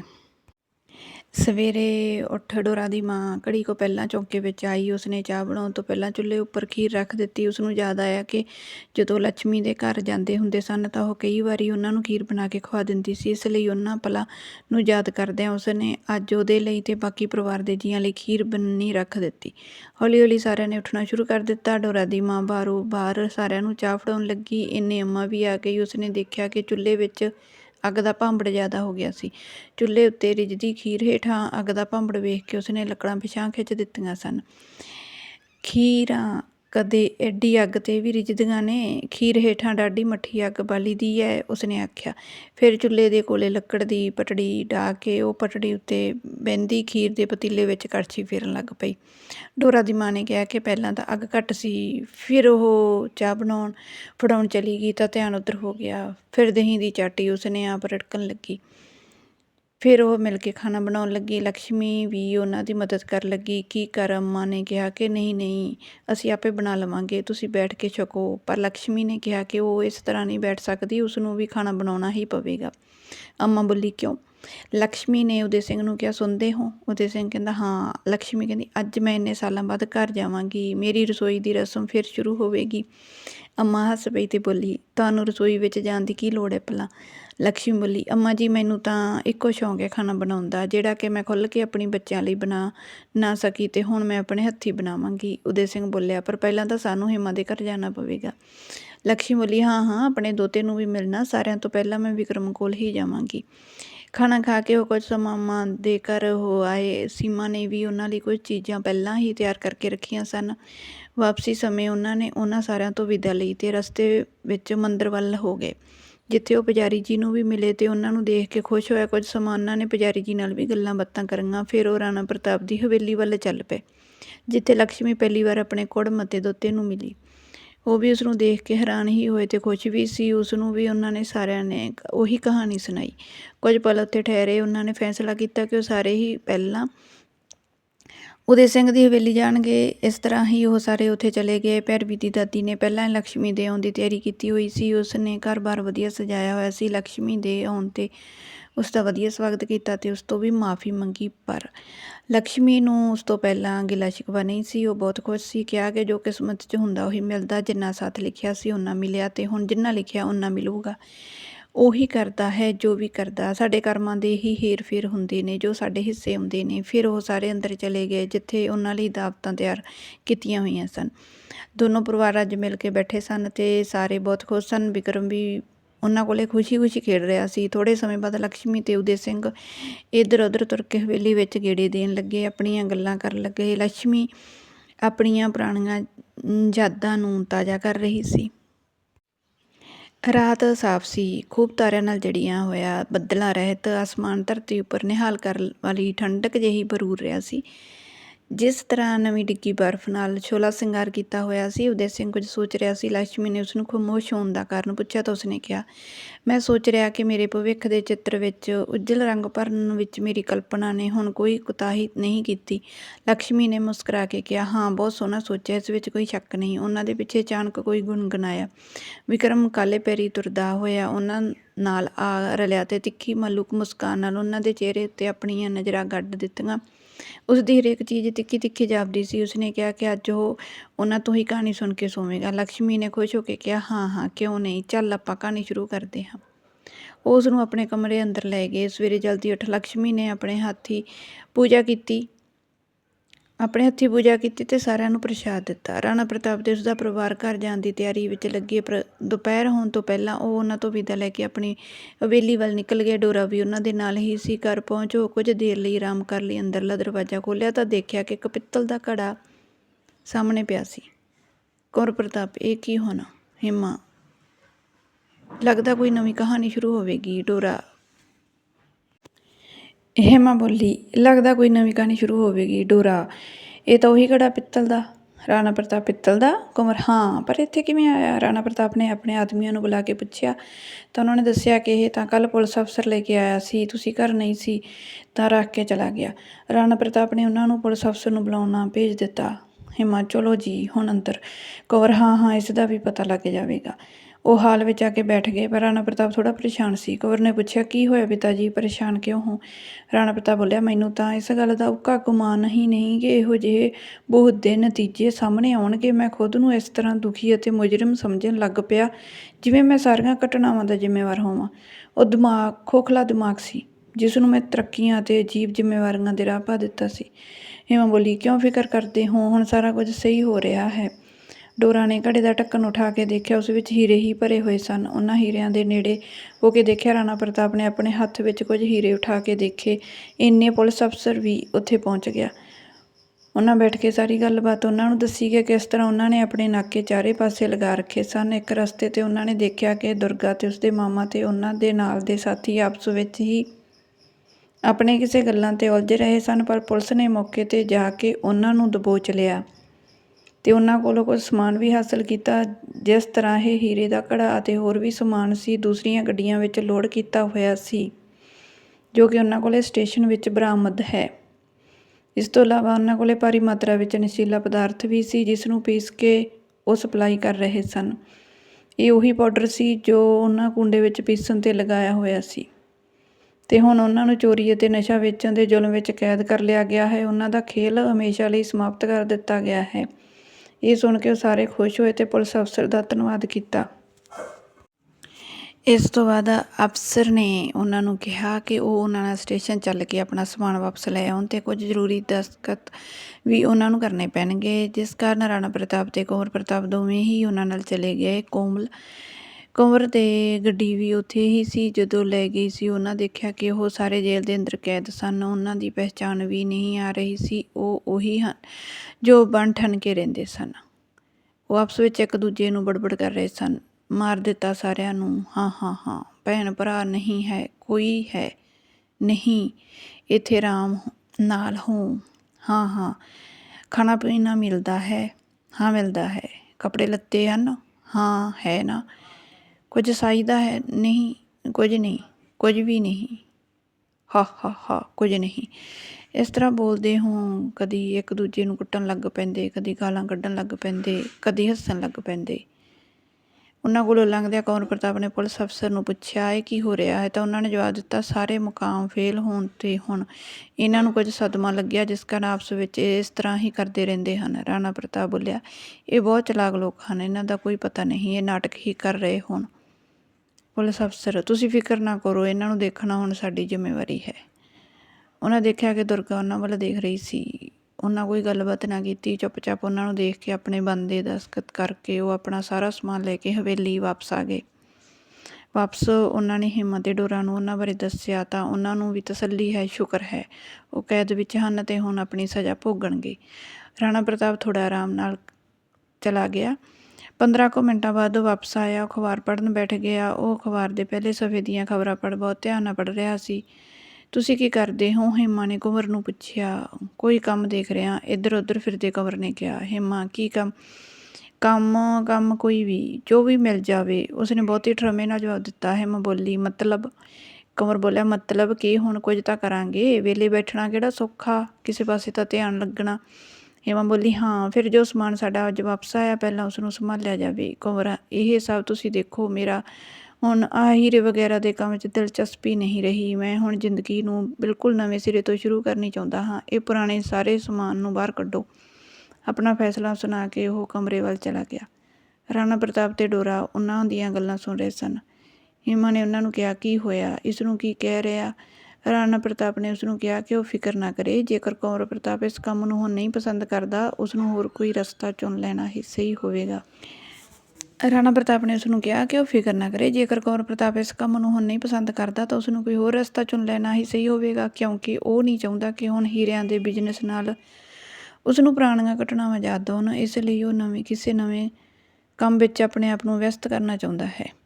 ਸਵੇਰੇ ਉੱਠ ਡੋਰਾ ਦੀ ਮਾਂ ਘੜੀ ਕੋ ਪਹਿਲਾਂ ਚੌਂਕੇ ਵਿੱਚ ਆਈ, ਉਸਨੇ ਚਾਹ ਬਣਾਉਣ ਤੋਂ ਪਹਿਲਾਂ ਚੁੱਲ੍ਹੇ ਉੱਪਰ ਖੀਰ ਰੱਖ ਦਿੱਤੀ। ਉਸਨੂੰ ਯਾਦ ਆਇਆ ਕਿ ਜਦੋਂ ਲక్ష్ਮੀ ਦੇ ਘਰ ਜਾਂਦੇ ਹੁੰਦੇ ਸਨ ਤਾਂ ਉਹ ਕਈ ਵਾਰੀ ਉਹਨਾਂ ਨੂੰ ਖੀਰ ਬਣਾ ਕੇ ਖਵਾ ਦਿੰਦੀ ਸੀ। ਇਸ ਲਈ ਉਹਨਾਂ ਪਲਾਂ ਨੂੰ ਯਾਦ ਕਰਦਿਆਂ ਉਸਨੇ ਅੱਜ ਉਹਦੇ ਲਈ ਤੇ ਬਾਕੀ ਪਰਿਵਾਰ ਦੇ ਜੀਆਂ ਲਈ ਖੀਰ ਬੰਨੀ ਰੱਖ ਦਿੱਤੀ। ਹੌਲੀ ਹੌਲੀ ਸਾਰਿਆਂ ਨੇ ਉੱਠਣਾ ਸ਼ੁਰੂ ਕਰ ਦਿੱਤਾ। ਡੋਰਾ ਦੀ ਮਾਂ ਬਾਹਰੋਂ ਬਾਹਰ ਸਾਰਿਆਂ ਨੂੰ ਚਾਹ ਫੜਾਉਣ ਲੱਗੀ। ਇੰਨੇ ਅੰਮਾ ਵੀ ਆ ਗਈ ਉਸਨੇ ਦੇਖਿਆ ਕਿ ਚੁੱਲ੍ਹੇ ਵਿੱਚ ਅੱਗ ਦਾ ਭਾਂਬੜ ਜ਼ਿਆਦਾ ਹੋ ਗਿਆ ਸੀ। ਚੁੱਲ੍ਹੇ ਉੱਤੇ ਰਿੱਝਦੀ ਖੀਰ ਹੇਠਾਂ ਅੱਗ ਦਾ ਭਾਂਬੜ ਵੇਖ ਕੇ ਉਸਨੇ ਲੱਕੜਾਂ ਪਿਛਾਂਹ ਖਿੱਚ ਦਿੱਤੀਆਂ ਸਨ। ਖੀਰਾਂ ਕਦੇ ਐਡੀ ਅੱਗ ਤੇ ਵੀ ਰਿੱਝਦੀਆਂ ਨੇ, ਖੀਰ ਹੇਠਾਂ ਡਾਢੀ ਮੱਠੀ ਅੱਗ ਬਾਲੀ ਦੀ ਹੈ ਉਸਨੇ ਆਖਿਆ। ਫਿਰ ਚੁੱਲ੍ਹੇ ਦੇ ਕੋਲੇ ਲੱਕੜ ਦੀ ਪਟੜੀ ਢਾ ਕੇ ਉਹ ਪਟੜੀ ਉੱਤੇ ਬਹਿੰਦੀ ਖੀਰ ਦੇ ਪਤੀਲੇ ਵਿੱਚ ਕੜਛੀ ਫੇਰਨ ਲੱਗ ਪਈ। ਡੋਰਾ ਦੀ ਮਾਂ ਨੇ ਕਿਹਾ ਕਿ ਪਹਿਲਾਂ ਤਾਂ ਅੱਗ ਘੱਟ ਸੀ, ਫਿਰ ਉਹ ਚਾਹ ਬਣਾਉਣ, ਫੜਾਉਣ ਚਲੀ ਗਈ ਤਾਂ ਧਿਆਨ ਉੱਧਰ ਹੋ ਗਿਆ। ਫਿਰ ਦਹੀਂ ਦੀ ਚਾਟੀ ਉਸਨੇ ਆਪ ਰੜਕਣ ਲੱਗੀ। ਫਿਰ ਉਹ ਮਿਲ ਕੇ ਖਾਣਾ ਬਣਾਉਣ ਲੱਗੀ ਲక్ష్ਮੀ ਵੀ ਉਹਨਾਂ ਦੀ ਮਦਦ ਕਰਨ ਲੱਗੀ, ਕੀ ਕਰ ਅੰਮਾ ਨੇ ਕਿਹਾ ਕਿ ਨਹੀਂ ਨਹੀਂ, ਅਸੀਂ ਆਪੇ ਬਣਾ ਲਵਾਂਗੇ, ਤੁਸੀਂ ਬੈਠ ਕੇ ਛਕੋ। ਪਰ ਲక్ష్ਮੀ ਨੇ ਕਿਹਾ ਕਿ ਉਹ ਇਸ ਤਰ੍ਹਾਂ ਨਹੀਂ ਬੈਠ ਸਕਦੀ ਉਸ ਨੂੰ ਵੀ ਖਾਣਾ ਬਣਾਉਣਾ ਹੀ ਪਵੇਗਾ। ਅੰਮਾ ਬੋਲੀ, ਕਿਉਂ? ਲక్ష్ਮੀ ਨੇ ਉਦੇ ਸਿੰਘ ਨੂੰ ਕਿਹਾ, ਸੁਣਦੇ ਹੋ? ਉਦੇ ਸਿੰਘ ਕਹਿੰਦਾ, ਹਾਂ। ਲక్ష్ਮੀ ਕਹਿੰਦੀ, ਅੱਜ ਮੈਂ ਇੰਨੇ ਸਾਲਾਂ ਬਾਅਦ ਘਰ ਜਾਵਾਂਗੀ, ਮੇਰੀ ਰਸੋਈ ਦੀ ਰਸਮ ਫਿਰ ਸ਼ੁਰੂ ਹੋਵੇਗੀ। ਅੰਮਾ ਹੱਸ ਪਈ ਤੇ ਬੋਲੀ, ਤੁਹਾਨੂੰ ਰਸੋਈ ਵਿੱਚ ਜਾਣ ਦੀ ਕੀ ਲੋੜ ਹੈ ਭਲਾ? ਲక్ష్ਮੀ ਬੋਲੀ, ਅੰਮਾ ਜੀ, ਮੈਨੂੰ ਤਾਂ ਇੱਕੋ ਸ਼ੌਂਕ ਹੈ ਖਾਣਾ ਬਣਾਉਣ ਦਾ, ਜਿਹੜਾ ਕਿ ਮੈਂ ਖੁੱਲ ਕੇ ਆਪਣੀ ਬੱਚਿਆਂ ਲਈ ਬਣਾ ਨਾ ਸਕੀ ਤੇ ਹੁਣ ਮੈਂ ਆਪਣੇ ਹੱਥੀ ਬਣਾਵਾਂਗੀ। ਉਦੇ ਸਿੰਘ ਬੋਲਿਆ, ਪਰ ਪਹਿਲਾਂ ਤਾਂ ਸਾਨੂੰ ਹਿਮਾ ਦੇ ਘਰ ਜਾਣਾ ਪਵੇਗਾ। ਲక్ష్ਮੀ ਬੋਲੀ, ਹਾਂ ਹਾਂ, ਆਪਣੇ ਦੋਤੇ ਨੂੰ ਵੀ ਮਿਲਣਾ, ਸਾਰਿਆਂ ਤੋਂ ਪਹਿਲਾਂ ਮੈਂ ਵਿਕਰਮ ਕੋਲ ਹੀ ਜਾਵਾਂਗੀ। ਖਾਣਾ ਖਾ ਕੇ ਉਹ ਕੁਝ ਸਮਾਂ ਦੇ ਘਰ ਹੋ ਆਏ। ਸੀਮਾ ਨੇ ਵੀ ਉਹਨਾਂ ਲਈ ਕੁਝ ਚੀਜ਼ਾਂ ਪਹਿਲਾਂ ਹੀ ਤਿਆਰ ਕਰਕੇ ਰੱਖੀਆਂ ਸਨ। ਵਾਪਸੀ ਸਮੇਂ ਉਹਨਾਂ ਨੇ ਉਹਨਾਂ ਸਾਰਿਆਂ ਤੋਂ ਵਿਦਾ ਲਈ ਤੇ ਰਸਤੇ ਵਿੱਚ ਮੰਦਰ ਵੱਲ ਹੋ ਗਏ, ਜਿੱਥੇ ਉਹ ਪੁਜਾਰੀ ਜੀ ਨੂੰ ਵੀ ਮਿਲੇ ਤੇ ਉਹਨਾਂ ਨੂੰ ਦੇਖ ਕੇ ਖੁਸ਼ ਹੋਇਆ। ਕੁਝ ਸਮਾਂ ਉਹਨਾਂ ਨੇ ਪੁਜਾਰੀ ਜੀ ਨਾਲ ਵੀ ਗੱਲਾਂ ਬਾਤਾਂ ਕਰੀਆਂ, ਫਿਰ ਉਹ ਰਾਣਾ ਪ੍ਰਤਾਪ ਦੀ ਹਵੇਲੀ ਵੱਲ ਚੱਲ ਪਏ, ਜਿੱਥੇ ਲక్ష్ਮੀ ਪਹਿਲੀ ਵਾਰ ਆਪਣੇ ਕੁੜਮ ਅਤੇ ਦੋਤੇ ਨੂੰ ਮਿਲੀ। ਉਹ ਵੀ ਉਸ ਨੂੰ ਦੇਖ ਕੇ ਹੈਰਾਨ ਹੀ ਹੋਏ ਤੇ ਖੁਸ਼ ਵੀ ਸੀ। ਉਸ ਨੂੰ ਵੀ ਉਹਨਾਂ ਨੇ ਸਾਰਿਆਂ ਨੇ ਉਹੀ ਕਹਾਣੀ ਸੁਣਾਈ। ਕੁਝ ਪਲ ਉੱਥੇ ਠਹਿਰੇ, ਉਹਨਾਂ ਨੇ ਫੈਸਲਾ ਕੀਤਾ ਕਿ ਉਹ ਸਾਰੇ ਹੀ ਪਹਿਲਾਂ ਉਦੇ ਸਿੰਘ ਦੀ ਹਵੇਲੀ ਜਾਣਗੇ। ਇਸ ਤਰ੍ਹਾਂ ਹੀ ਉਹ ਸਾਰੇ ਉੱਥੇ ਚਲੇ ਗਏ। ਭੈਰਵੀ ਦੀ ਦਾਦੀ ਨੇ ਪਹਿਲਾਂ ਹੀ ਲక్ష్ਮੀ ਦੇ ਆਉਣ ਦੀ ਤਿਆਰੀ ਕੀਤੀ ਹੋਈ ਸੀ। ਉਸ ਨੇ ਘਰ-ਬਾਰ ਵਧੀਆ ਸਜਾਇਆ ਹੋਇਆ ਸੀ। ਲక్ష్ਮੀ ਦੇ ਆਉਣ ਤੇ ਉਸ ਦਾ ਵਧੀਆ ਸਵਾਗਤ ਕੀਤਾ ਤੇ ਉਸ ਤੋਂ ਵੀ ਮਾਫੀ ਮੰਗੀ, ਪਰ ਲక్ష్ਮੀ ਨੂੰ ਉਸ ਤੋਂ ਪਹਿਲਾਂ ਗਿਲਾ ਸ਼ਿਕਵਾ ਨਹੀਂ ਸੀ। ਉਹ ਬਹੁਤ ਖੁਸ਼ ਸੀ। ਕਿਹਾ ਕਿ ਜੋ ਕਿਸਮਤ 'ਚ ਹੁੰਦਾ ਉਹੀ ਮਿਲਦਾ। ਜਿੰਨਾ ਸਾਥ ਲਿਖਿਆ ਸੀ ਉਹਨਾਂ ਮਿਲਿਆ ਤੇ ਹੁਣ ਜਿੰਨਾ ਲਿਖਿਆ ਉਹਨਾਂ ਮਿਲੂਗਾ। ਉਹੀ ਕਰਦਾ ਹੈ ਜੋ ਵੀ ਕਰਦਾ। ਸਾਡੇ ਕਰਮਾਂ ਦੇ ਹੀ ਹੇਰ ਫੇਰ ਹੁੰਦੇ ਨੇ, ਜੋ ਸਾਡੇ ਹਿੱਸੇ ਹੁੰਦੇ ਨੇ। ਫਿਰ ਉਹ ਸਾਰੇ ਅੰਦਰ ਚਲੇ ਗਏ, ਜਿੱਥੇ ਉਹਨਾਂ ਲਈ ਦਾਵਤਾਂ ਤਿਆਰ ਕੀਤੀਆਂ ਹੋਈਆਂ ਸਨ। ਦੋਨੋਂ ਪਰਿਵਾਰ ਅੱਜ ਮਿਲ ਕੇ ਬੈਠੇ ਸਨ ਤੇ ਸਾਰੇ ਬਹੁਤ ਖੁਸ਼ ਸਨ। ਵਿਕਰਮ ਵੀ ਉਹਨਾਂ ਕੋਲੇ ਖੁਸ਼ੀ-ਖੁਸ਼ੀ ਖੇਡ ਰਿਹਾ ਸੀ। ਥੋੜੇ ਸਮੇਂ ਬਾਅਦ ਲక్ష్ਮੀ ਤੇ ਉਦੇ ਸਿੰਘ ਇੱਧਰ-ਉੱਧਰ ਤੁਰ ਕੇ ਹਵੇਲੀ ਵਿੱਚ ਗੇੜੇ ਦੇਣ ਲੱਗੇ, ਆਪਣੀਆਂ ਗੱਲਾਂ ਕਰਨ ਲੱਗੇ। ਲక్ష్ਮੀ ਆਪਣੀਆਂ ਪੁਰਾਣੀਆਂ ਯਾਦਾਂ ਨੂੰ ਤਾਜ਼ਾ ਕਰ ਰਹੀ ਸੀ। ਰਾਤ ਸਾਫ਼ ਸੀ, ਖੂਬ ਤਾਰਿਆਂ ਨਾਲ ਜੜੀਆਂ ਹੋਇਆ, ਬੱਦਲਾਂ ਰਹਿਤ ਆਸਮਾਨ ਧਰਤੀ ਉੱਪਰ ਨਿਹਾਲ ਕਰਨ ਵਾਲੀ ਠੰਡਕ ਜਿਹੀ ਬਰੂਰ ਰਿਹਾ ਸੀ। ਜਿਸ ਤਰ੍ਹਾਂ ਨਵੀਂ ਡਿੱਗੀ ਬਰਫ਼ ਨਾਲ ਛੋਲਾ ਸਿੰਗਾਰ ਕੀਤਾ ਹੋਇਆ ਸੀ ਉਦੈ ਸਿੰਘ ਕੁਝ ਸੋਚ ਰਿਹਾ ਸੀ ਲక్ష్ਮੀ ਨੇ ਉਸ ਨੂੰ ਖਾਮੋਸ਼ ਹੋਣ ਦਾ ਕਾਰਨ ਪੁੱਛਿਆ ਤਾਂ ਉਸਨੇ ਕਿਹਾ ਮੈਂ ਸੋਚ ਰਿਹਾ ਕਿ ਮੇਰੇ ਭਵਿੱਖ ਦੇ ਚਿੱਤਰ ਵਿੱਚ ਉੱਜਲ ਰੰਗ ਭਰਨ ਵਿੱਚ ਮੇਰੀ ਕਲਪਨਾ ਨੇ ਹੁਣ ਕੋਈ ਕੁਤਾਹੀ ਨਹੀਂ ਕੀਤੀ। ਲక్ష్ਮੀ ਨੇ ਮੁਸਕਰਾ ਕੇ ਕਿਹਾ, ਹਾਂ, ਬਹੁਤ ਸੋਹਣਾ ਸੋਚਿਆ, ਇਸ ਵਿੱਚ ਕੋਈ ਸ਼ੱਕ ਨਹੀਂ। ਉਹਨਾਂ ਦੇ ਪਿੱਛੇ ਅਚਾਨਕ ਕੋਈ ਗੁੰਗਨਾਇਆ ਵਿਕਰਮ ਕਾਲੇ ਪੈਰੀ ਤੁਰਦਾ ਹੋਇਆ ਉਹਨਾਂ ਨਾਲ ਆ ਰਲਿਆ ਤੇ ਤਿੱਖੀ ਮਲੂਕ ਮੁਸਕਾਨ ਨਾਲ ਉਹਨਾਂ ਦੇ ਚਿਹਰੇ ਉੱਤੇ ਆਪਣੀਆਂ ਨਜ਼ਰਾਂ ਗੱਡ ਦਿੱਤੀਆਂ। ਉਸ ਦੀ ਹਰੇਕ ਚੀਜ਼ ਤਿੱਖੀ ਤਿੱਖੀ ਜਾਪਦੀ ਸੀ। ਉਸਨੇ ਕਿਹਾ ਕਿ ਅੱਜ ਉਹ, ਉਹਨਾਂ ਤੋਂ ਹੀ ਕਹਾਣੀ ਸੁਣ ਕੇ ਸੋਵੇਗਾ। ਲక్ష్ਮੀ ਨੇ ਖੁਸ਼ ਹੋ ਕੇ ਕਿਹਾ, ਹਾਂ ਹਾਂ, ਕਿਉਂ ਨਹੀਂ? ਚੱਲ ਆਪਾਂ ਕਹਾਣੀ ਸ਼ੁਰੂ ਕਰਦੇ ਹਾਂ। ਉਸ ਨੂੰ ਆਪਣੇ ਕਮਰੇ ਅੰਦਰ ਲੈ ਗਏ। ਸਵੇਰੇ ਜਲਦੀ ਉੱਠ ਲక్ష్ਮੀ ਨੇ ਆਪਣੇ ਹੱਥੀ ਪੂਜਾ ਕੀਤੀ। ਆਪਣੇ ਹੱਥੀ ਪੂਜਾ ਕੀਤੀ ਤੇ ਸਾਰਿਆਂ ਨੂੰ ਪ੍ਰਸ਼ਾਦ ਦਿੱਤਾ। ਰਾਣਾ ਪ੍ਰਤਾਪ ਤੇ ਉਸ ਦਾ ਪਰਿਵਾਰ ਘਰ ਜਾਣ ਦੀ ਤਿਆਰੀ ਵਿੱਚ ਲੱਗੇ। ਪਰ ਦੁਪਹਿਰ ਹੋਣ ਤੋਂ ਪਹਿਲਾਂ ਉਹ ਉਹਨਾਂ ਤੋਂ ਵਿਦਾ ਲੈ ਕੇ ਆਪਣੀ ਹਵੇਲੀ ਵੱਲ ਨਿਕਲ ਗਿਆ ਡੋਰਾ ਵੀ ਉਹਨਾਂ ਦੇ ਨਾਲ ਹੀ ਸੀ। ਘਰ ਪਹੁੰਚੋ ਕੁਝ ਦੇਰ ਲਈ ਆਰਾਮ ਕਰ ਲਈ। ਅੰਦਰਲਾ ਦਰਵਾਜ਼ਾ ਖੋਲ੍ਹਿਆ ਤਾਂ ਦੇਖਿਆ ਕਿ ਇੱਕ ਪਿੱਤਲ ਦਾ ਘੜਾ ਸਾਹਮਣੇ ਪਿਆ ਸੀ। ਕੌਰ ਪ੍ਰਤਾਪ, ਇਹ ਕੀ ਹੋਣਾ? ਹਿਮਾ ਲੱਗਦਾ ਕੋਈ ਨਵੀਂ ਕਹਾਣੀ ਸ਼ੁਰੂ ਹੋਵੇਗੀ, ਡੋਰਾ। ਹੇਮਾ ਬੋਲੀ, ਲੱਗਦਾ ਕੋਈ ਨਵੀਂ ਕਹਾਣੀ ਸ਼ੁਰੂ ਹੋਵੇਗੀ, ਡੋਰਾ। ਇਹ ਤਾਂ ਉਹੀ ਘੜਾ ਪਿੱਤਲ ਦਾ, ਰਾਣਾ ਪ੍ਰਤਾਪ ਪਿੱਤਲ ਦਾ ਕੁਮਰ। ਹਾਂ, ਪਰ ਇੱਥੇ ਕਿਵੇਂ ਆਇਆ? ਰਾਣਾ ਪ੍ਰਤਾਪ ਨੇ ਆਪਣੇ ਆਦਮੀਆਂ ਨੂੰ ਬੁਲਾ ਕੇ ਪੁੱਛਿਆ। ਤਾਂ ਉਹਨਾਂ ਨੇ ਦੱਸਿਆ ਕਿ ਇਹ ਤਾਂ ਕੱਲ ਪੁਲਿਸ ਅਫਸਰ ਲੈ ਕੇ ਆਇਆ ਸੀ, ਤੁਸੀਂ ਘਰ ਨਹੀਂ ਸੀ, ਤਾਂ ਰੱਖ ਕੇ ਚਲਾ ਗਿਆ। ਰਾਣਾ ਪ੍ਰਤਾਪ ਨੇ ਉਹਨਾਂ ਨੂੰ ਪੁਲਿਸ ਅਫਸਰ ਨੂੰ ਬੁਲਾਉਣਾ ਭੇਜ ਦਿੱਤਾ। ਹਿਮਾ, ਚਲੋ ਜੀ, ਹੁਣ ਅੰਦਰ। ਕੌਰ ਹਾਂ ਹਾਂ, ਇਸ ਦਾ ਵੀ ਪਤਾ ਲੱਗ ਜਾਵੇਗਾ। ਉਹ ਹਾਲ ਵਿੱਚ ਆ ਕੇ ਬੈਠ ਗਏ, ਪਰ ਰਾਣਾ ਪ੍ਰਤਾਪ ਥੋੜਾ ਪਰੇਸ਼ਾਨ ਸੀ। ਕੌਰ ਨੇ ਪੁੱਛਿਆ, ਕੀ ਹੋਇਆ ਪਿਤਾ ਜੀ? ਪਰੇਸ਼ਾਨ ਕਿਉਂ ਹੋ? ਰਾਣਾ ਪ੍ਰਤਾਪ ਬੋਲਿਆ, ਮੈਨੂੰ ਤਾਂ ਇਸ ਗੱਲ ਦਾ ਉੱਕਾ ਗੁਮਾਨ ਹੀ ਨਹੀਂ ਕਿ ਇਹੋ ਜਿਹੇ ਬਹੁਤ ਦੇ ਨਤੀਜੇ ਸਾਹਮਣੇ ਆਉਣਗੇ। ਮੈਂ ਖੁਦ ਨੂੰ ਇਸ ਤਰ੍ਹਾਂ ਦੁਖੀ ਅਤੇ ਮੁਜਰਮ ਸਮਝਣ ਲੱਗ ਪਿਆ, ਜਿਵੇਂ ਮੈਂ ਸਾਰੀਆਂ ਘਟਨਾਵਾਂ ਦਾ ਜ਼ਿੰਮੇਵਾਰ ਹੋਵਾਂ। ਉਹ ਦਿਮਾਗ, ਖੋਖਲਾ ਦਿਮਾਗ ਸੀ, ਜਿਸ ਨੂੰ ਮੈਂ ਤਰੱਕੀਆਂ ਅਤੇ ਅਜੀਬ ਜ਼ਿੰਮੇਵਾਰੀਆਂ ਦੇ ਰਾਹ ਪਾ ਦਿੱਤਾ ਸੀ। ਹਿਮਾ ਬੋਲੀ, ਕਿਉਂ ਫਿਕਰ ਕਰਦੇ ਹੋ? ਹੁਣ ਸਾਰਾ ਕੁਝ ਸਹੀ ਹੋ ਰਿਹਾ ਹੈ। ਡੋਰਾ ਨੇ ਘੜੇ ਦਾ ਢੱਕਣ ਉਠਾ ਕੇ ਦੇਖਿਆ, ਉਸ ਵਿੱਚ ਹੀਰੇ ਹੀ ਭਰੇ ਹੋਏ ਸਨ। ਉਹਨਾਂ ਹੀਰਿਆਂ ਦੇ ਨੇੜੇ ਹੋ ਕੇ ਦੇਖਿਆ, ਰਾਣਾ ਪ੍ਰਤਾਪ ਨੇ ਆਪਣੇ ਹੱਥ ਵਿੱਚ ਕੁਝ ਹੀਰੇ ਉਠਾ ਕੇ ਦੇਖੇ। ਇੰਨੇ ਪੁਲਿਸ ਅਫਸਰ ਵੀ ਉੱਥੇ ਪਹੁੰਚ ਗਿਆ। ਉਹਨਾਂ ਬੈਠ ਕੇ ਸਾਰੀ ਗੱਲਬਾਤ ਉਹਨਾਂ ਨੂੰ ਦੱਸੀ ਕਿ ਕਿਸ ਤਰ੍ਹਾਂ ਉਹਨਾਂ ਨੇ ਆਪਣੇ ਨਾਕੇ ਚਾਰੇ ਪਾਸੇ ਲਗਾ ਰੱਖੇ ਸਨ। ਇੱਕ ਰਸਤੇ ਤੇ ਉਹਨਾਂ ਨੇ ਦੇਖਿਆ ਕਿ ਦੁਰਗਾ ਤੇ ਉਸਦੇ ਮਾਮਾ ਤੇ ਉਹਨਾਂ ਦੇ ਨਾਲ ਦੇ ਸਾਥੀ ਆਪਸ ਵਿੱਚ ਹੀ ਆਪਣੇ ਕਿਸੇ ਗੱਲਾਂ ਤੇ ਉਲਝ ਰਹੇ ਸਨ, ਪਰ ਪੁਲਿਸ ਨੇ ਮੌਕੇ ਤੇ ਜਾ ਕੇ ਉਹਨਾਂ ਨੂੰ ਦਬੋਚ ਲਿਆ। ਅਤੇ ਉਹਨਾਂ ਕੋਲੋਂ ਕੁਝ ਸਮਾਨ ਵੀ ਹਾਸਲ ਕੀਤਾ, ਜਿਸ ਤਰ੍ਹਾਂ ਇਹ ਹੀਰੇ ਦਾ ਘੜਾ ਅਤੇ ਹੋਰ ਵੀ ਸਮਾਨ ਸੀ, ਦੂਸਰੀਆਂ ਗੱਡੀਆਂ ਵਿੱਚ ਲੋਡ ਕੀਤਾ ਹੋਇਆ ਸੀ, ਜੋ ਕਿ ਉਹਨਾਂ ਕੋਲੇ ਸਟੇਸ਼ਨ ਵਿੱਚ ਬਰਾਮਦ ਹੈ। ਇਸ ਤੋਂ ਇਲਾਵਾ ਉਹਨਾਂ ਕੋਲੇ ਭਾਰੀ ਮਾਤਰਾ ਵਿੱਚ ਨਸ਼ੀਲਾ ਪਦਾਰਥ ਵੀ ਸੀ, ਜਿਸ ਨੂੰ ਪੀਸ ਕੇ ਉਹ ਸਪਲਾਈ ਕਰ ਰਹੇ ਸਨ। ਇਹ ਉਹੀ ਪਾਊਡਰ ਸੀ ਜੋ ਉਹਨਾਂ ਕੁੰਡੇ ਵਿੱਚ ਪੀਸਣ ਤੇ ਲਗਾਇਆ ਹੋਇਆ ਸੀ। ਤੇ ਹੁਣ ਉਹਨਾਂ ਨੂੰ ਚੋਰੀ ਅਤੇ ਨਸ਼ਾ ਵੇਚਣ ਦੇ ਜ਼ੁਲਮ ਵਿੱਚ ਕੈਦ ਕਰ ਲਿਆ ਗਿਆ ਹੈ। ਉਹਨਾਂ ਦਾ ਖੇਲ ਹਮੇਸ਼ਾ ਲਈ ਸਮਾਪਤ ਕਰ ਦਿੱਤਾ ਗਿਆ ਹੈ। ਇਹ ਸੁਣ ਕੇ ਉਹ ਸਾਰੇ ਖੁਸ਼ ਹੋਏ ਤੇ ਪੁਲਿਸ ਅਫਸਰ ਦਾ ਧੰਨਵਾਦ ਕੀਤਾ। ਇਸ ਤੋਂ ਬਾਅਦ ਅਫਸਰ ਨੇ ਉਹਨਾਂ ਨੂੰ ਕਿਹਾ ਕਿ ਉਹ ਉਹਨਾਂ ਨਾਲ ਸਟੇਸ਼ਨ ਚੱਲ ਕੇ ਆਪਣਾ ਸਮਾਨ ਵਾਪਸ ਲੈ ਆਉਣ ਤੇ ਕੁਝ ਜ਼ਰੂਰੀ ਦਸਤਖਤ ਵੀ ਉਹਨਾਂ ਨੂੰ ਕਰਨੇ ਪੈਣਗੇ, ਜਿਸ ਕਾਰਨ ਰਾਣਾ ਪ੍ਰਤਾਪ ਤੇ ਕੰਵਰ ਪ੍ਰਤਾਪ ਦੋਵੇਂ ਹੀ ਉਹਨਾਂ ਨਾਲ ਚਲੇ ਗਏ। ਕੋਮਲ ਕੰਵਰ ਤੇ ਗੱਡੀ ਵੀ ਉੱਥੇ ਹੀ ਸੀ, ਜਦੋਂ ਲੈ ਗਈ ਸੀ, ਉਹਨਾਂ ਦੇਖਿਆ ਕਿ ਉਹ ਸਾਰੇ ਜੇਲ੍ਹ ਦੇ ਅੰਦਰ ਕੈਦ ਸਨ। ਉਹਨਾਂ ਦੀ ਪਹਿਚਾਣ ਵੀ ਨਹੀਂ ਆ ਰਹੀ ਸੀ, ਉਹ ਉਹੀ ਹਨ ਜੋ ਬਣ ਠਣ ਕੇ ਰਹਿੰਦੇ ਸਨ। ਉਹ ਆਪਸ ਵਿੱਚ ਇੱਕ ਦੂਜੇ ਨੂੰ ਬੜਬੜ ਕਰ ਰਹੇ ਸਨ। ਮਾਰ ਦਿੱਤਾ ਸਾਰਿਆਂ ਨੂੰ। ਹਾਂ ਹਾਂ ਹਾਂ, ਭੈਣ ਭਰਾ ਨਹੀਂ ਹੈ, ਕੋਈ ਹੈ ਨਹੀਂ, ਇੱਥੇ ਆਰਾਮ ਨਾਲ ਹੋ। ਹਾਂ ਹਾਂ, ਖਾਣਾ ਪੀਣਾ ਮਿਲਦਾ ਹੈ। ਹਾਂ, ਮਿਲਦਾ ਹੈ। ਕੱਪੜੇ ਲੱਤੇ ਹਨ। ਹਾਂ, ਹੈ ਨਾ। ਕੁਝ ਚਾਹੀਦਾ ਹੈ ਨਹੀਂ, ਕੁਝ ਨਹੀਂ, ਕੁਝ ਵੀ ਨਹੀਂ। ਹਾ ਹਾ ਹਾ, ਕੁਝ ਨਹੀਂ। ਇਸ ਤਰ੍ਹਾਂ ਬੋਲਦੇ ਹੋਂ, ਕਦੀ ਇੱਕ ਦੂਜੇ ਨੂੰ ਕੁੱਟਣ ਲੱਗ ਪੈਂਦੇ, ਕਦੀ ਗਾਲਾਂ ਕੱਢਣ ਲੱਗ ਪੈਂਦੇ, ਕਦੀ ਹੱਸਣ ਲੱਗ ਪੈਂਦੇ। ਉਹਨਾਂ ਕੋਲੋਂ ਲੰਘਦਿਆਂ ਕੌਰ ਪ੍ਰਤਾਪ ਨੇ ਪੁਲਿਸ ਅਫਸਰ ਨੂੰ ਪੁੱਛਿਆ, ਇਹ ਕੀ ਹੋ ਰਿਹਾ ਹੈ? ਤਾਂ ਉਹਨਾਂ ਨੇ ਜਵਾਬ ਦਿੱਤਾ, ਸਾਰੇ ਮੁਕਾਮ ਫੇਲ ਹੋਣ ਤੇ ਹੁਣ ਇਹਨਾਂ ਨੂੰ ਕੁਝ ਸਦਮਾ ਲੱਗਿਆ, ਜਿਸ ਕਾਰਨ ਆਪਸ ਵਿੱਚ ਇਹ ਇਸ ਤਰ੍ਹਾਂ ਹੀ ਕਰਦੇ ਰਹਿੰਦੇ ਹਨ, ਰਾਣਾ ਪ੍ਰਤਾਪ ਬੋਲਿਆ। ਇਹ ਬਹੁਤ ਚਲਾਕ ਲੋਕ ਹਨ, ਇਹਨਾਂ ਦਾ ਕੋਈ ਪਤਾ ਨਹੀਂ, ਇਹ ਨਾਟਕ ਹੀ ਕਰ ਰਹੇ ਹੋਣ। ਪੁਲਿਸ ਅਫਸਰ ਤੁਸੀਂ ਫਿਕਰ ਨਾ ਕਰੋ, ਇਹਨਾਂ ਨੂੰ ਦੇਖਣਾ ਹੁਣ ਸਾਡੀ ਜ਼ਿੰਮੇਵਾਰੀ ਹੈ। ਉਹਨਾਂ ਦੇਖਿਆ ਕਿ ਦੁਰਗਾ ਉਹਨਾਂ ਵੱਲ ਦੇਖ ਰਹੀ ਸੀ। ਉਹਨਾਂ ਕੋਈ ਗੱਲਬਾਤ ਨਾ ਕੀਤੀ। ਚੁੱਪਚਾਪ ਉਹਨਾਂ ਨੂੰ ਦੇਖ ਕੇ ਆਪਣੇ ਬੰਦੇ ਦਸਤਖਤ ਕਰਕੇ ਉਹ ਆਪਣਾ ਸਾਰਾ ਸਮਾਨ ਲੈ ਕੇ ਹਵੇਲੀ ਵਾਪਸ ਆ ਗਏ। ਵਾਪਸ ਉਹਨਾਂ ਨੇ ਹਿੰਮਤ ਤੇ ਡੋਰਾ ਨੂੰ ਉਹਨਾਂ ਬਾਰੇ ਦੱਸਿਆ ਤਾਂ ਉਹਨਾਂ ਨੂੰ ਵੀ ਤਸੱਲੀ ਹੈ, ਸ਼ੁਕਰ ਹੈ। ਉਹ ਕੈਦ ਵਿੱਚ ਹਨ ਤੇ ਹੁਣ ਆਪਣੀ ਸਜ਼ਾ ਭੋਗਣਗੇ। ਰਾਣਾ ਪ੍ਰਤਾਪ ਥੋੜਾ ਆਰਾਮ ਨਾਲ ਚਲਾ ਗਿਆ। 15 ਕੁ ਮਿੰਟਾਂ ਬਾਅਦ ਉਹ ਵਾਪਸ ਆਇਆ ਅਖਬਾਰ ਪੜ੍ਹਨ ਬੈਠ ਗਿਆ। ਉਹ ਅਖਬਾਰ ਦੇ ਪਹਿਲੇ ਸਫ਼ੇ ਦੀਆਂ ਖਬਰਾਂ ਪੜ੍ਹ ਬਹੁਤ ਧਿਆਨ ਨਾਲ ਪੜ੍ਹ ਰਿਹਾ ਸੀ। ਤੁਸੀਂ ਕੀ ਕਰਦੇ ਹੋ? ਹੇਮਾ ਨੇ ਕੁੰਵਰ ਨੂੰ ਪੁੱਛਿਆ। ਕੋਈ ਕੰਮ ਦੇਖ ਰਿਹਾ ਇੱਧਰ ਉੱਧਰ ਫਿਰਦੇ, ਕੰਵਰ ਨੇ ਕਿਹਾ। ਹੇਮਾ, ਕੀ ਕੰਮ? ਕੰਮ ਕੰਮ ਕੋਈ ਵੀ, ਜੋ ਵੀ ਮਿਲ ਜਾਵੇ। ਉਸਨੇ ਬਹੁਤ ਹੀ ਠਰਮੇ ਨਾਲ ਜਵਾਬ ਦਿੱਤਾ। ਹੇਮਾ ਬੋਲੀ, ਮਤਲਬ? ਕੰਵਰ ਬੋਲਿਆ, ਮਤਲਬ ਕੀ ਹੁਣ ਕੁਝ ਤਾਂ ਕਰਾਂਗੇ। ਵਿਹਲੇ ਬੈਠਣਾ ਕਿਹੜਾ ਸੌਖਾ? ਕਿਸੇ ਪਾਸੇ ਤਾਂ ਧਿਆਨ ਲੱਗਣਾ। ਹੇਮਾ ਬੋਲੀ, ਹਾਂ, ਫਿਰ ਜੋ ਸਮਾਨ ਸਾਡਾ ਅੱਜ ਵਾਪਸ ਆਇਆ, ਪਹਿਲਾਂ ਉਸ ਨੂੰ ਸੰਭਾਲਿਆ ਜਾਵੇ। ਕੰਵਰ ਇਹ ਸਭ ਤੁਸੀਂ ਦੇਖੋ ਮੇਰਾ। ਹੁਣ ਆਹ ਹੀਰੇ ਵਗੈਰਾ ਦੇ ਕੰਮ 'ਚ ਦਿਲਚਸਪੀ ਨਹੀਂ ਰਹੀ। ਮੈਂ ਹੁਣ ਜ਼ਿੰਦਗੀ ਨੂੰ ਬਿਲਕੁਲ ਨਵੇਂ ਸਿਰੇ ਤੋਂ ਸ਼ੁਰੂ ਕਰਨੀ ਚਾਹੁੰਦਾ ਹਾਂ। ਇਹ ਪੁਰਾਣੇ ਸਾਰੇ ਸਮਾਨ ਨੂੰ ਬਾਹਰ ਕੱਢੋ। ਆਪਣਾ ਫੈਸਲਾ ਸੁਣਾ ਕੇ ਉਹ ਕਮਰੇ ਵੱਲ ਚਲਾ ਗਿਆ। ਰਾਣਾ ਪ੍ਰਤਾਪ ਤੇ ਡੋਰਾ ਉਹਨਾਂ ਦੀਆਂ ਗੱਲਾਂ ਸੁਣ ਰਹੇ ਸਨ। ਹਿਮਾ ਨੇ ਉਹਨਾਂ ਨੂੰ ਕਿਹਾ, ਕੀ ਹੋਇਆ? ਇਸ ਨੂੰ ਕੀ ਕਹਿ ਰਿਹਾ? ਰਾਣਾ ਪ੍ਰਤਾਪ ਨੇ ਉਸ ਨੂੰ ਕਿਹਾ ਕਿ ਉਹ ਫਿਕਰ ਨਾ ਕਰੇ। ਜੇਕਰ ਕੌਰ ਪ੍ਰਤਾਪ ਇਸ ਕੰਮ ਨੂੰ ਹੁਣ ਨਹੀਂ ਪਸੰਦ ਕਰਦਾ ਉਸ ਨੂੰ ਹੋਰ ਕੋਈ ਰਸਤਾ ਚੁਣ ਲੈਣਾ ਹੀ ਸਹੀ ਹੋਵੇਗਾ। ਰਾਣਾ ਪ੍ਰਤਾਪ ਨੇ ਉਸ ਨੂੰ ਕਿਹਾ ਕਿ ਉਹ ਫਿਕਰ ਨਾ ਕਰੇ। ਜੇਕਰ ਕੌਰ ਪ੍ਰਤਾਪ ਇਸ ਕੰਮ ਨੂੰ ਹੁਣ ਨਹੀਂ ਪਸੰਦ ਕਰਦਾ, ਤਾਂ ਉਸ ਨੂੰ ਕੋਈ ਹੋਰ ਰਸਤਾ ਚੁਣ ਲੈਣਾ ਹੀ ਸਹੀ ਹੋਵੇਗਾ, ਕਿਉਂਕਿ ਉਹ ਨਹੀਂ ਚਾਹੁੰਦਾ ਕਿ ਹੁਣ ਹੀਰਿਆਂ ਦੇ ਬਿਜ਼ਨਸ ਨਾਲ ਉਸ ਨੂੰ ਪੁਰਾਣੀਆਂ ਘਟਨਾਵਾਂ ਯਾਦ ਹੋਣ ਇਸ ਲਈ ਉਹ ਨਵੇਂ, ਕਿਸੇ ਨਵੇਂ ਕੰਮ ਵਿੱਚ ਆਪਣੇ ਆਪ ਨੂੰ ਵਿਅਸਤ ਕਰਨਾ ਚਾਹੁੰਦਾ ਹੈ।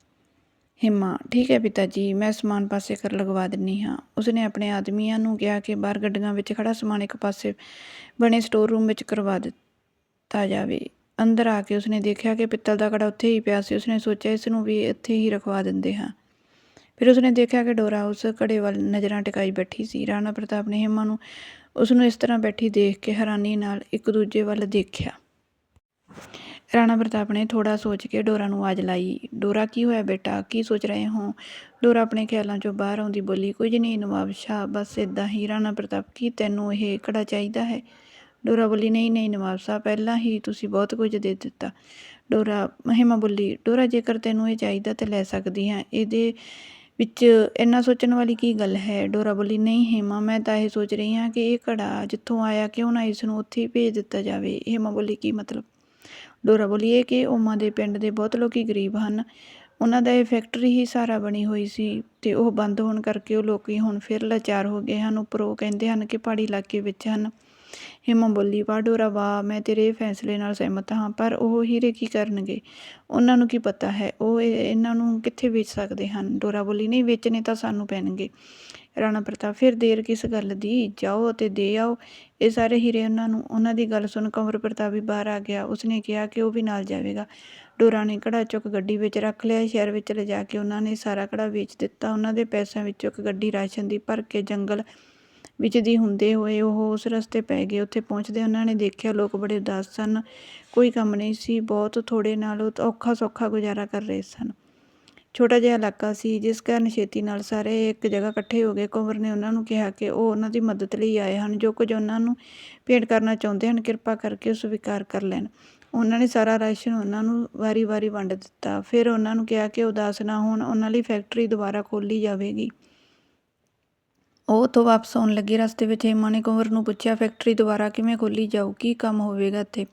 ਹਿੰਮਾ, ਠੀਕ ਹੈ ਪਿਤਾ ਜੀ, ਮੈਂ ਸਮਾਨ ਪਾਸੇ ਕਰ ਲਗਵਾ ਦਿੰਨੀ ਹਾਂ। ਉਸਨੇ ਆਪਣੇ ਆਦਮੀਆਂ ਨੂੰ ਕਿਹਾ ਕਿ ਬਾਹਰ ਗੱਡੀਆਂ ਵਿੱਚ ਖੜਾ ਸਮਾਨ ਇੱਕ ਪਾਸੇ ਬਣੇ ਸਟੋਰ ਰੂਮ ਵਿੱਚ ਕਰਵਾ ਦਿੱਤਾ ਜਾਵੇ। ਅੰਦਰ ਆ ਕੇ ਉਸਨੇ ਦੇਖਿਆ ਕਿ ਪਿੱਤਲ ਦਾ ਕੜਾ ਉੱਥੇ ਹੀ ਪਿਆ ਸੀ। ਉਸਨੇ ਸੋਚਿਆ ਇਸ ਨੂੰ ਵੀ ਇੱਥੇ ਹੀ ਰਖਵਾ ਦਿੰਦੇ ਹਾਂ। ਫਿਰ ਉਸਨੇ ਦੇਖਿਆ ਕਿ ਡੋਰਾ ਉਸ ਕੜੇ ਵੱਲ ਨਜ਼ਰਾਂ ਟਿਕਾਈ ਬੈਠੀ ਸੀ। ਰਾਣਾ ਪ੍ਰਤਾਪ ਨੇ ਹਿੰਮਾ ਨੂੰ ਉਸ ਨੂੰ ਇਸ ਤਰ੍ਹਾਂ ਬੈਠੀ ਦੇਖ ਕੇ ਹੈਰਾਨੀ ਨਾਲ ਇੱਕ ਦੂਜੇ ਵੱਲ ਦੇਖਿਆ। ਰਾਣਾ ਪ੍ਰਤਾਪ ਨੇ ਥੋੜਾ ਸੋਚ ਕੇ ਡੋਰਾ ਨੂੰ ਆਵਾਜ਼ ਲਾਈ, ਡੋਰਾ, ਕੀ ਹੋਇਆ ਬੇਟਾ? ਕੀ ਸੋਚ ਰਹੇ ਹੋ? ਡੋਰਾ ਆਪਣੇ ਖਿਆਲਾਂ ਚੋਂ ਬਾਹਰ ਆਉਂਦੀ ਬੋਲੀ, ਕੁਝ ਨਹੀਂ ਨਵਾਬ ਸ਼ਾਹ, ਬਸ ਇਦਾਂ ਹੀ ਰਾਣਾ ਪ੍ਰਤਾਪ, ਕੀ ਤੈਨੂੰ ਇਹ ਕੜਾ ਚਾਹੀਦਾ ਹੈ? ਡੋਰਾ ਬੋਲੀ, ਨਹੀਂ ਨਹੀਂ ਨਵਾਬ ਸਾਹਿਬ ਪਹਿਲਾਂ ਹੀ ਤੁਸੀਂ ਬਹੁਤ ਕੁਝ ਦੇ ਦਿੱਤਾ। ਡੋਰਾ ਮਹਿਮਾ ਬੋਲੀ, ਡੋਰਾ, ਜੇਕਰ ਤੈਨੂੰ ਇਹ ਚਾਹੀਦਾ ਤੇ ਲੈ ਸਕਦੀ ਹਾਂ। ਇਹਦੇ ਵਿੱਚ ਇੰਨਾ ਸੋਚਣ ਵਾਲੀ ਕੀ ਗੱਲ ਹੈ? ਡੋਰਾ ਬੋਲੀ, ਨਹੀਂ ਹੇਮਾ, ਮੈਂ ਤਾਂ ਇਹ ਸੋਚ ਰਹੀ ਹਾਂ ਕਿ ਇਹ ਘੜਾ ਜਿੱਥੋਂ ਆਇਆ, ਕਿਉਂ ਨਾ ਇਸ ਨੂੰ ਉੱਥੇ ਹੀ ਭੇਜ ਦਿੱਤਾ ਜਾਵੇ? ਹੇਮਾ ਬੋਲੀ, ਕੀ ਮਤਲਬ? ਡੋਰਾ ਬੋਲੀ ਇਹ ਕਿ ਓਮਾ ਦੇ ਪਿੰਡ ਦੇ ਬਹੁਤ ਲੋਕੀ ਗਰੀਬ ਹਨ। ਉਹਨਾਂ ਦਾ ਇਹ ਫੈਕਟਰੀ ਹੀ ਸਾਰਾ ਬਣੀ ਹੋਈ ਸੀ ਤੇ ਉਹ ਬੰਦ ਹੋਣ ਕਰਕੇ ਉਹ ਲੋਕੀ ਹੁਣ ਫਿਰ ਲਾਚਾਰ ਹੋ ਗਏ ਹਨ। ਉੱਪਰ ਉਹ ਕਹਿੰਦੇ ਹਨ ਕਿ ਪਹਾੜੀ ਇਲਾਕੇ ਵਿੱਚ ਹਨ। ਹਿਮਾ ਬੋਲੀ, ਵਾਹ ਡੋਰਾ, ਵਾਹ, ਮੈਂ ਤੇਰੇ ਫੈਸਲੇ ਨਾਲ ਸਹਿਮਤ ਹਾਂ, ਪਰ ਉਹ ਹੀਰੇ ਕੀ ਕਰਨਗੇ? ਉਹਨਾਂ ਨੂੰ ਕੀ ਪਤਾ ਹੈ? ਉਹ ਇਹਨਾਂ ਨੂੰ ਕਿੱਥੇ ਵੇਚ ਸਕਦੇ ਹਨ? ਡੋਰਾ ਬੋਲੀ, ਨਹੀਂ, ਵੇਚਣੇ ਤਾਂ ਸਾਨੂੰ ਪੈਣਗੇ। ਰਾਣਾ ਪ੍ਰਤਾਪ, ਫਿਰ ਦੇਰ ਕਿਸ ਗੱਲ ਦੀ? ਜਾਓ ਅਤੇ ਦੇ ਆਓ। ਇਹ ਸਾਰੇ ਹੀਰੇ ਉਹਨਾਂ ਨੂੰ, ਉਹਨਾਂ ਦੀ ਗੱਲ ਸੁਣ ਕੰਵਰ ਪ੍ਰਤਾਪ ਵੀ ਬਾਹਰ ਆ ਗਿਆ। ਉਸਨੇ ਕਿਹਾ ਕਿ ਉਹ ਵੀ ਨਾਲ ਜਾਵੇਗਾ। ਡੋਰਾ ਨੇ ਕੜਾ ਚੁੱਕ ਗੱਡੀ ਵਿੱਚ ਰੱਖ ਲਿਆ। ਸ਼ਹਿਰ ਵਿੱਚ ਲਿਜਾ ਕੇ ਉਹਨਾਂ ਨੇ ਸਾਰਾ ਕੜਾ ਵੇਚ ਦਿੱਤਾ। ਉਹਨਾਂ ਦੇ ਪੈਸਿਆਂ ਵਿੱਚੋਂ ਇੱਕ ਗੱਡੀ ਰਾਸ਼ਨ ਦੀ ਭਰ ਕੇ ਜੰਗਲ ਵਿੱਚ ਦੀ ਹੁੰਦੇ ਹੋਏ ਉਹ ਉਸ ਰਸਤੇ ਪੈ ਗਏ। ਉੱਥੇ ਪਹੁੰਚਦੇ ਉਹਨਾਂ ਨੇ ਦੇਖਿਆ, ਲੋਕ ਬੜੇ ਉਦਾਸ ਸਨ। ਕੋਈ ਕੰਮ ਨਹੀਂ ਸੀ। ਬਹੁਤ ਥੋੜੇ ਨਾਲ ਉਹ ਔਖਾ ਸੌਖਾ ਗੁਜ਼ਾਰਾ ਕਰ ਰਹੇ ਸਨ। ਛੋਟਾ ਜਿਹਾ ਇਲਾਕਾ ਸੀ, ਜਿਸ ਕਾਰਨ ਛੇਤੀ ਨਾਲ ਸਾਰੇ ਇੱਕ ਜਗ੍ਹਾ ਇਕੱਠੇ ਹੋ ਗਏ। ਕੁੰਵਰ ਨੇ ਉਹਨਾਂ ਨੂੰ ਕਿਹਾ ਕਿ ਉਹ ਉਹਨਾਂ ਦੀ ਮਦਦ ਲਈ ਆਏ ਹਨ, ਜੋ ਕੁਝ ਉਹਨਾਂ ਨੂੰ ਭੇਟ ਕਰਨਾ ਚਾਹੁੰਦੇ ਹਨ, ਕਿਰਪਾ ਕਰਕੇ ਉਹ ਸਵੀਕਾਰ ਕਰ ਲੈਣ। ਉਹਨਾਂ ਨੇ ਸਾਰਾ ਰਾਸ਼ਨ ਉਹਨਾਂ ਨੂੰ ਵਾਰੀ-ਵਾਰੀ ਵੰਡ ਦਿੱਤਾ। ਫਿਰ ਉਹਨਾਂ ਨੂੰ ਕਿਹਾ ਕਿ ਉਦਾਸ ਨਾ ਹੋਣ, ਉਹਨਾਂ ਲਈ ਫੈਕਟਰੀ ਦੁਬਾਰਾ ਖੋਲ੍ਹੀ ਜਾਵੇਗੀ। ਉਹ ਉੱਥੋਂ ਵਾਪਸ ਆਉਣ ਲੱਗੇ ਰਸਤੇ ਵਿੱਚ ਹੇਮਾ ਨੇ ਕੁੰਵਰ ਨੂੰ ਪੁੱਛਿਆ, ਫੈਕਟਰੀ ਦੁਬਾਰਾ ਕਿਵੇਂ ਖੋਲ੍ਹੀ ਜਾਊ? ਕੀ ਕੰਮ ਹੋਵੇਗਾ ਇੱਥੇ?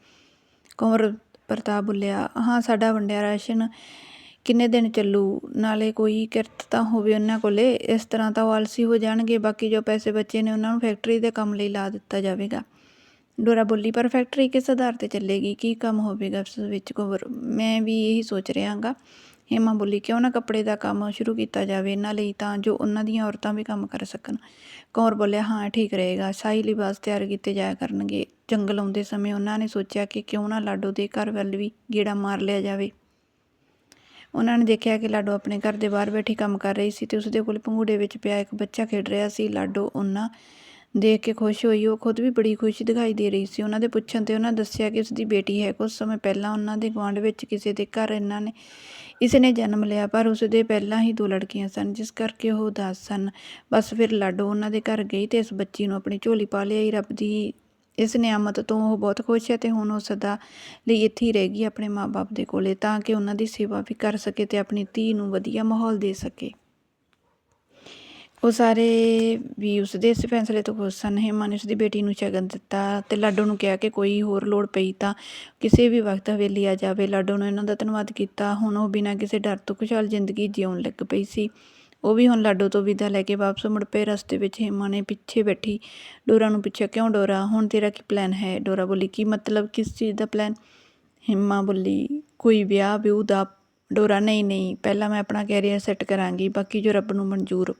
ਕੁੰਵਰ ਪ੍ਰਤਾਪ ਬੋਲਿਆ, ਹਾਂ, ਸਾਡਾ ਵੰਡਿਆ ਰਾਸ਼ਨ ਕਿੰਨੇ ਦਿਨ ਚੱਲੂ? ਨਾਲੇ ਕੋਈ ਕਿਰਤ ਤਾਂ ਹੋਵੇ ਉਹਨਾਂ ਕੋਲੇ, ਇਸ ਤਰ੍ਹਾਂ ਤਾਂ ਉਹ ਆਲਸੀ ਹੋ ਜਾਣਗੇ, ਬਾਕੀ ਜੋ ਪੈਸੇ ਬਚੇ ਨੇ ਉਹਨਾਂ ਨੂੰ ਫੈਕਟਰੀ ਦੇ ਕੰਮ ਲਈ ਲਾ ਦਿੱਤਾ ਜਾਵੇਗਾ। ਡੋਰਾ ਬੋਲੀ, ਪਰ ਫੈਕਟਰੀ ਕਿਸ ਆਧਾਰ ਤੇ ਚੱਲੇਗੀ? ਕੀ ਕੰਮ ਹੋਵੇਗਾ ਉਸ ਵਿੱਚ ਕੁੰਵਰ ਮੈਂ ਵੀ ਇਹੀ ਸੋਚ ਰਿਹਾ ਹਾਂਗਾ ਹੇਮਾ ਬੋਲੀ, ਕਿਉਂ ਨਾ ਕੱਪੜੇ ਦਾ ਕੰਮ ਸ਼ੁਰੂ ਕੀਤਾ ਜਾਵੇ ਇਹਨਾਂ ਲਈ ਤਾਂ ਜੋ ਉਹਨਾਂ ਦੀਆਂ ਔਰਤਾਂ ਵੀ ਕੰਮ ਕਰ ਸਕਣ। ਕੌਰ ਬੋਲਿਆ, ਹਾਂ, ਠੀਕ ਰਹੇਗਾ। ਸ਼ਾਹੀ ਲਿਬਾਸ ਤਿਆਰ ਕੀਤੇ ਜਾਇਆ ਕਰਨਗੇ। ਜੰਗਲ ਆਉਂਦੇ ਸਮੇਂ ਉਹਨਾਂ ਨੇ ਸੋਚਿਆ ਕਿ ਕਿਉਂ ਨਾ ਲਾਡੋ ਦੇ ਘਰ ਵੱਲ ਵੀ ਗੇੜਾ ਮਾਰ ਲਿਆ ਜਾਵੇ। ਉਹਨਾਂ ਨੇ ਦੇਖਿਆ ਕਿ ਲਾਡੋ ਆਪਣੇ ਘਰ ਦੇ ਬਾਹਰ ਬੈਠੀ ਕੰਮ ਕਰ ਰਹੀ ਸੀ ਤੇ ਉਸਦੇ ਕੋਲ ਪੰਗੂੜੇ ਵਿੱਚ ਪਿਆ ਇੱਕ ਬੱਚਾ ਖੇਡ ਰਿਹਾ ਸੀ। ਲਾਡੋ ਉਹਨਾਂ ਦੇਖ ਕੇ ਖੁਸ਼ ਹੋਈ। ਉਹ ਖੁਦ ਵੀ ਬੜੀ ਖੁਸ਼ ਦਿਖਾਈ ਦੇ ਰਹੀ ਸੀ। ਉਹਨਾਂ ਦੇ ਪੁੱਛਣ ਤੇ ਉਹਨਾਂ ਦੱਸਿਆ ਕਿ ਉਸਦੀ ਬੇਟੀ ਹੈ। ਕੁਝ ਸਮੇਂ ਪਹਿਲਾਂ ਉਹਨਾਂ ਦੇ ਗੁਆਂਢ ਵਿੱਚ ਕਿਸੇ ਦੇ ਘਰ ਇਹਨਾਂ ਨੇ ਇਸ ਨੇ ਜਨਮ ਲਿਆ, ਪਰ ਉਸਦੇ ਪਹਿਲਾਂ ਹੀ ਦੋ ਲੜਕੀਆਂ ਸਨ, ਜਿਸ ਕਰਕੇ ਉਹ ਉਦਾਸ ਸਨ। ਬਸ ਫਿਰ ਲਾਡੋ ਉਹਨਾਂ ਦੇ ਘਰ ਗਈ ਤੇ ਇਸ ਬੱਚੀ ਨੂੰ ਆਪਣੀ ਝੋਲੀ ਪਾ ਲਿਆਈ। ਰੱਬ ਦੀ ਇਸ ਨਿਆਮਤ ਤੋਂ ਉਹ ਬਹੁਤ ਖੁਸ਼ ਹੈ ਤੇ ਹੁਣ ਉਹ ਸਦਾ ਲਈ ਇੱਥੇ ਹੀ ਰਹੇਗੀ ਆਪਣੇ ਮਾਪੇ ਦੇ ਕੋਲੇ ਤਾਂ ਕਿ ਉਹਨਾਂ ਦੀ ਸੇਵਾ ਵੀ ਕਰ ਸਕੇ ਤੇ ਆਪਣੀ ਧੀ ਨੂੰ ਵਧੀਆ ਮਾਹੌਲ ਦੇ ਸਕੇ। ਉਹ ਸਾਰੇ ਵੀ ਉਸਦੇ ਇਸ ਫੈਸਲੇ ਤੋਂ ਖੁਸ਼ ਸਨ। ਹੇਮਾ ਨੇ ਉਸਦੀ ਬੇਟੀ ਨੂੰ ਸ਼ਗਨ ਦਿੱਤਾ ਤੇ ਲਾਡੋ ਨੂੰ ਕਿਹਾ ਕਿ ਕੋਈ ਹੋਰ ਲੋੜ ਪਈ ਤਾਂ ਕਿਸੇ ਵੀ ਵਕਤ ਹਵੇਲੀ ਆ ਜਾਵੇ। ਲਾਡੋ ਨੇ ਇਹਨਾਂ ਦਾ ਧੰਨਵਾਦ ਕੀਤਾ। ਹੁਣ ਉਹ ਬਿਨਾਂ ਕਿਸੇ ਡਰ ਤੋਂ ਖੁਸ਼ਹਾਲ ਜ਼ਿੰਦਗੀ ਜਿਉਣ ਲੱਗ ਪਈ ਸੀ। ਉਹ ਵੀ ਹੁਣ ਲਾਡੋ ਤੋਂ ਵਿਦਾ ਲੈ ਕੇ ਵਾਪਸ ਮੁੜ ਪਏ, ਰਸਤੇ ਵਿੱਚ ਹੇਮਾ ਨੇ ਪਿੱਛੇ ਬੈਠੀ। ਡੋਰਾ ਨੂੰ ਪੁੱਛਿਆ, ਕਿਉਂ ਡੋਰਾ, ਹੁਣ ਤੇਰਾ ਕੀ ਪਲਾਨ ਹੈ? ਡੋਰਾ ਬੋਲੀ, ਕੀ ਮਤਲਬ, ਕਿਸ ਚੀਜ਼ ਦਾ ਪਲਾਨ ਹਿੰਮਾ ਬੋਲੀ, ਕੋਈ ਵਿਆਹ ਵਿਊ ਦਾ, ਡੋਰਾ, ਨਹੀਂ ਨਹੀਂ, ਪਹਿਲਾਂ ਮੈਂ ਆਪਣਾ ਕੈਰੀਅਰ ਸੈੱਟ ਕਰਾਂਗੀ, ਬਾਕੀ ਜੋ ਰੱਬ ਨੂੰ ਮਨਜ਼ੂਰ।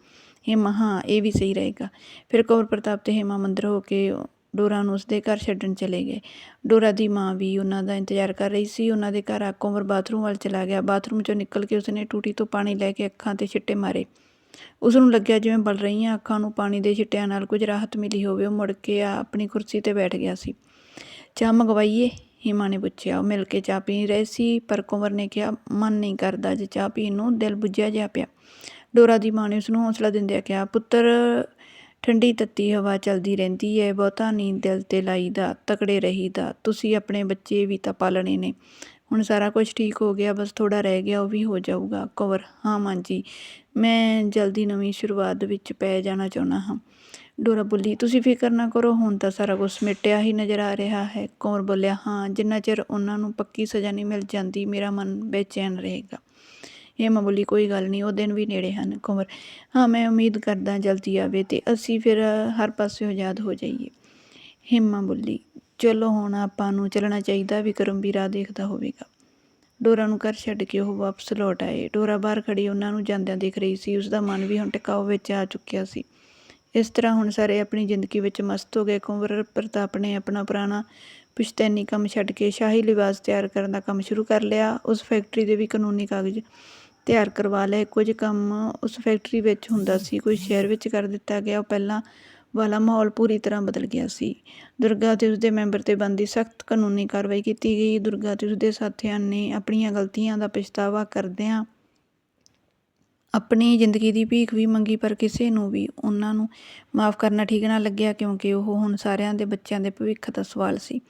ਹਿੰਮਾ, ਹਾਂ, ਇਹ ਵੀ ਸਹੀ ਰਹੇਗਾ। ਫਿਰ ਕੌਰ ਪ੍ਰਤਾਪ ਤੇ ਹੇਮਾ ਮੰਦਰ ਹੋ ਕੇ ਡੋਰਾ ਨੂੰ ਉਸਦੇ ਘਰ ਛੱਡਣ ਚਲੇ ਗਏ। ਡੋਰਾ ਦੀ ਮਾਂ ਵੀ ਉਹਨਾਂ ਦਾ ਇੰਤਜ਼ਾਰ ਕਰ ਰਹੀ ਸੀ। ਉਹਨਾਂ ਦੇ ਘਰ ਆ ਕੁੰਵਰ ਬਾਥਰੂਮ ਵੱਲ ਚਲਾ ਗਿਆ। ਬਾਥਰੂਮ ਚੋਂ ਨਿਕਲ ਕੇ ਉਸਨੇ ਟੂਟੀ ਤੋਂ ਪਾਣੀ ਲੈ ਕੇ ਅੱਖਾਂ ਤੇ ਛਿੱਟੇ ਮਾਰੇ। ਉਸ ਨੂੰ ਲੱਗਿਆ ਜਿਵੇਂ ਬਲ ਰਹੀਆਂ ਅੱਖਾਂ ਨੂੰ ਪਾਣੀ ਦੇ ਛਿੱਟਿਆਂ ਨਾਲ ਕੁਝ ਰਾਹਤ ਮਿਲੀ ਹੋਵੇ। ਉਹ ਮੁੜ ਕੇ ਆ ਆਪਣੀ ਕੁਰਸੀ ਤੇ ਬੈਠ ਗਿਆ ਸੀ। ਚਾਹ ਮੰਗਵਾਈਏ? ਹਿਮਾ ਨੇ ਪੁੱਛਿਆ। ਉਹ ਮਿਲ ਕੇ ਚਾਹ ਪੀ ਰਹੇ ਸੀ, ਪਰ ਕੁੰਵਰ ਨੇ ਕਿਹਾ, ਮਨ ਨਹੀਂ ਕਰਦਾ ਜੇ ਚਾਹ ਪੀਣ ਨੂੰ, ਦਿਲ ਬੁੱਝਿਆ ਜਿਹਾ ਪਿਆ। ਡੋਰਾ ਦੀ ਮਾਂ ਨੇ ਉਸ ਨੂੰ ਹੌਸਲਾ ਦਿੰਦਿਆਂ ਕਿਹਾ, ਪੁੱਤਰ ਠੰਡੀ ਤੱਤੀ ਹਵਾ ਚੱਲਦੀ ਰਹਿੰਦੀ ਹੈ, ਬਹੁਤਾ ਨਹੀਂ ਦਿਲ ਤੇ ਲਾਈਦਾ, ਤਕੜੇ ਰਹੀਦਾ। ਤੁਸੀਂ ਆਪਣੇ ਬੱਚੇ ਵੀ ਤਾਂ ਪਾਲਣੇ ਨੇ। ਹੁਣ ਸਾਰਾ ਕੁਝ ਠੀਕ ਹੋ ਗਿਆ, ਬਸ ਥੋੜ੍ਹਾ ਰਹਿ ਗਿਆ, ਉਹ ਵੀ ਹੋ ਜਾਊਗਾ। ਕਵਰ, ਹਾਂ ਮਾਂ ਜੀ, ਮੈਂ ਜਲਦੀ ਨਵੀਂ ਸ਼ੁਰੂਆਤ ਵਿੱਚ ਪੈ ਜਾਣਾ ਚਾਹੁੰਦਾ ਹਾਂ। ਡੋਰਾ ਬੋਲੀ, ਤੁਸੀਂ ਫਿਕਰ ਨਾ ਕਰੋ, ਹੁਣ ਤਾਂ ਸਾਰਾ ਕੁਝ ਮਿਟਿਆ ਹੀ ਨਜ਼ਰ ਆ ਰਿਹਾ ਹੈ। ਕੌਰ ਬੋਲਿਆ, ਹਾਂ, ਜਿੰਨਾ ਚਿਰ ਉਹਨਾਂ ਨੂੰ ਪੱਕੀ ਸਜ਼ਾ ਨਹੀਂ ਮਿਲ ਜਾਂਦੀ, ਮੇਰਾ ਮਨ ਬੇਚੈਨ ਰਹੇਗਾ। ਹੇਮਾ ਬੋਲੀ ਕੋਈ ਗੱਲ ਨਹੀਂ, ਉਹ ਦਿਨ ਵੀ ਨੇੜੇ ਹਨ ਕੁੰਵਰ ਹਾਂ, ਮੈਂ ਉਮੀਦ ਕਰਦਾ ਜਲਦੀ ਆਵੇ ਤੇ ਅਸੀਂ ਫਿਰ ਹਰ ਪਾਸੇ ਆਜ਼ਾਦ ਹੋ ਜਾਈਏ। ਹੇਮਾ ਬੋਲੀ ਚਲੋ ਹੁਣ ਆਪਾਂ ਨੂੰ ਚੱਲਣਾ ਚਾਹੀਦਾ ਵਿਕਰਮ ਵੀ ਰਾਹ ਦੇਖਦਾ ਹੋਵੇਗਾ। ਡੋਰਾ ਨੂੰ ਘਰ ਛੱਡ ਕੇ ਉਹ ਵਾਪਸ ਲੌਟ ਆਏ। ਡੋਰਾ ਬਾਹਰ ਖੜੀ ਉਹਨਾਂ ਨੂੰ ਜਾਂਦਿਆਂ ਦੇਖ ਰਹੀ ਸੀ ਉਸ ਦਾ ਮਨ ਵੀ ਹੁਣ ਟਿਕਾਓ ਵਿੱਚ ਆ ਚੁੱਕਿਆ ਸੀ। ਇਸ ਤਰ੍ਹਾਂ ਹੁਣ ਸਾਰੇ ਆਪਣੀ ਜ਼ਿੰਦਗੀ ਵਿੱਚ ਮਸਤ ਹੋ ਗਏ। ਕੁੰਵਰ ਪ੍ਰਤਾਪ ਨੇ ਆਪਣਾ ਪੁਰਾਣਾ ਪੁਸ਼ਤੈਨੀ ਕੰਮ ਛੱਡ ਕੇ ਸ਼ਾਹੀ ਲਿਬਾਸ ਤਿਆਰ ਕਰਨ ਦਾ ਕੰਮ ਸ਼ੁਰੂ ਕਰ ਲਿਆ। ਉਸ ਫੈਕਟਰੀ ਦੇ ਵੀ ਕਾਨੂੰਨੀ ਕਾਗਜ਼ ਤਿਆਰ ਕਰਵਾ ਲਏ। ਕੁਝ ਕੰਮ ਉਸ ਫੈਕਟਰੀ ਵਿੱਚ ਹੁੰਦਾ ਸੀ ਕੁਝ ਸ਼ਹਿਰ ਵਿੱਚ ਕਰ ਦਿੱਤਾ ਗਿਆ। ਉਹ ਪਹਿਲਾਂ ਵਾਲਾ ਮਾਹੌਲ ਪੂਰੀ ਤਰ੍ਹਾਂ ਬਦਲ ਗਿਆ ਸੀ। ਦੁਰਗਾ ਤੇ ਉਸਦੇ ਮੈਂਬਰ ਤੇ ਬੰਦੀ ਸਖਤ ਕਾਨੂੰਨੀ ਕਾਰਵਾਈ ਕੀਤੀ ਗਈ। ਦੁਰਗਾ ਤੇ ਉਸਦੇ ਸਾਥੀਆਂ ਨੇ ਆਪਣੀਆਂ ਗਲਤੀਆਂ ਦਾ ਪਛਤਾਵਾ ਕਰਦਿਆਂ ਆਪਣੀ ਜ਼ਿੰਦਗੀ ਦੀ ਭੀਖ ਵੀ ਮੰਗੀ, ਪਰ ਕਿਸੇ ਨੂੰ ਵੀ ਉਹਨਾਂ ਨੂੰ ਮਾਫ ਕਰਨਾ ਠੀਕ ਨਾ ਲੱਗਿਆ, ਕਿਉਂਕਿ ਉਹ ਹੁਣ ਸਾਰਿਆਂ ਦੇ ਬੱਚਿਆਂ ਦੇ ਭਵਿੱਖ ਦਾ ਸਵਾਲ ਸੀ।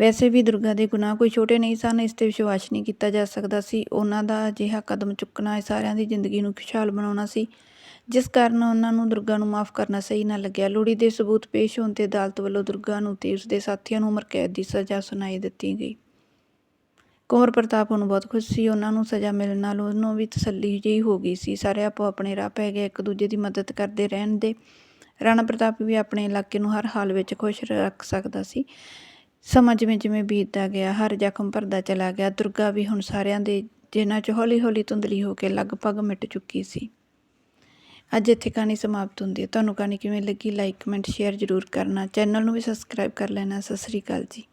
ਵੈਸੇ ਵੀ ਦੁਰਗਾ ਦੇ ਗੁਨਾਹ ਕੋਈ ਛੋਟੇ ਨਹੀਂ ਸਨ, ਇਸ ਤੇ ਵਿਸ਼ਵਾਸ ਨਹੀਂ ਕੀਤਾ ਜਾ ਸਕਦਾ ਸੀ। ਉਹਨਾਂ ਦਾ ਅਜਿਹਾ ਕਦਮ ਚੁੱਕਣਾ ਸਾਰਿਆਂ ਦੀ ਜ਼ਿੰਦਗੀ ਨੂੰ ਖੁਸ਼ਹਾਲ ਬਣਾਉਣਾ ਸੀ। ਜਿਸ ਕਾਰਨ ਉਹਨਾਂ ਨੂੰ ਦੁਰਗਾ ਨੂੰ ਮਾਫ ਕਰਨਾ ਸਹੀ ਨਾ ਲੱਗਿਆ। ਲੋੜੀ ਦੇ ਸਬੂਤ ਪੇਸ਼ ਹੋਣ ਤੇ ਅਦਾਲਤ ਵੱਲੋਂ ਦੁਰਗਾ ਨੂੰ ਤੇ ਉਸਦੇ ਸਾਥੀਆਂ ਨੂੰ ਉਮਰ ਕੈਦ ਦੀ ਸਜ਼ਾ ਸੁਣਾਈ ਦਿੱਤੀ ਗਈ। ਕੁੰਵਰ ਪ੍ਰਤਾਪ ਨੂੰ ਬਹੁਤ ਖੁਸ਼ ਸੀ। ਉਹਨਾਂ ਨੂੰ ਸਜ਼ਾ ਮਿਲਣ ਨਾਲ ਉਹਨੂੰ ਵੀ ਤਸੱਲੀ ਜਿਹੀ ਹੋ ਗਈ ਸੀ। ਸਾਰੇ ਆਪੋ ਆਪਣੇ ਰਾਹ ਪੈ ਗਏ। ਇੱਕ ਦੂਜੇ ਦੀ ਮਦਦ ਕਰਦੇ ਰਹਿਣ ਦੇ। ਰਾਣਾ ਪ੍ਰਤਾਪ ਵੀ ਆਪਣੇ ਇਲਾਕੇ ਨੂੰ ਹਰ ਹਾਲ ਵਿੱਚ ਖੁਸ਼ ਰੱਖ ਸਕਦਾ ਸੀ। ਸਮਾਂ ਜਿਵੇਂ ਜਿਵੇਂ ਬੀਤਦਾ ਗਿਆ, ਹਰ ਜ਼ਖਮ ਭਰਦਾ ਚਲਾ ਗਿਆ, ਦੁਰਗਾ ਵੀ ਹੁਣ ਸਾਰਿਆਂ ਦੇ ਜਿਨ੍ਹਾਂ 'ਚ ਹੌਲੀ ਹੌਲੀ ਧੁੰਦਲੀ ਹੋ ਕੇ ਲਗਭਗ ਮਿਟ ਚੁੱਕੀ ਸੀ। ਅੱਜ ਇੱਥੇ ਕਹਾਣੀ ਸਮਾਪਤ ਹੁੰਦੀ ਹੈ। ਤੁਹਾਨੂੰ ਕਹਾਣੀ ਕਿਵੇਂ ਲੱਗੀ ਲਾਈਕ ਕਮੈਂਟ ਸ਼ੇਅਰ ਜ਼ਰੂਰ ਕਰਨਾ। ਚੈਨਲ ਨੂੰ ਵੀ ਸਬਸਕ੍ਰਾਈਬ ਕਰ ਲੈਣਾ। ਸਤਿ ਸ੍ਰੀ ਅਕਾਲ ਜੀ।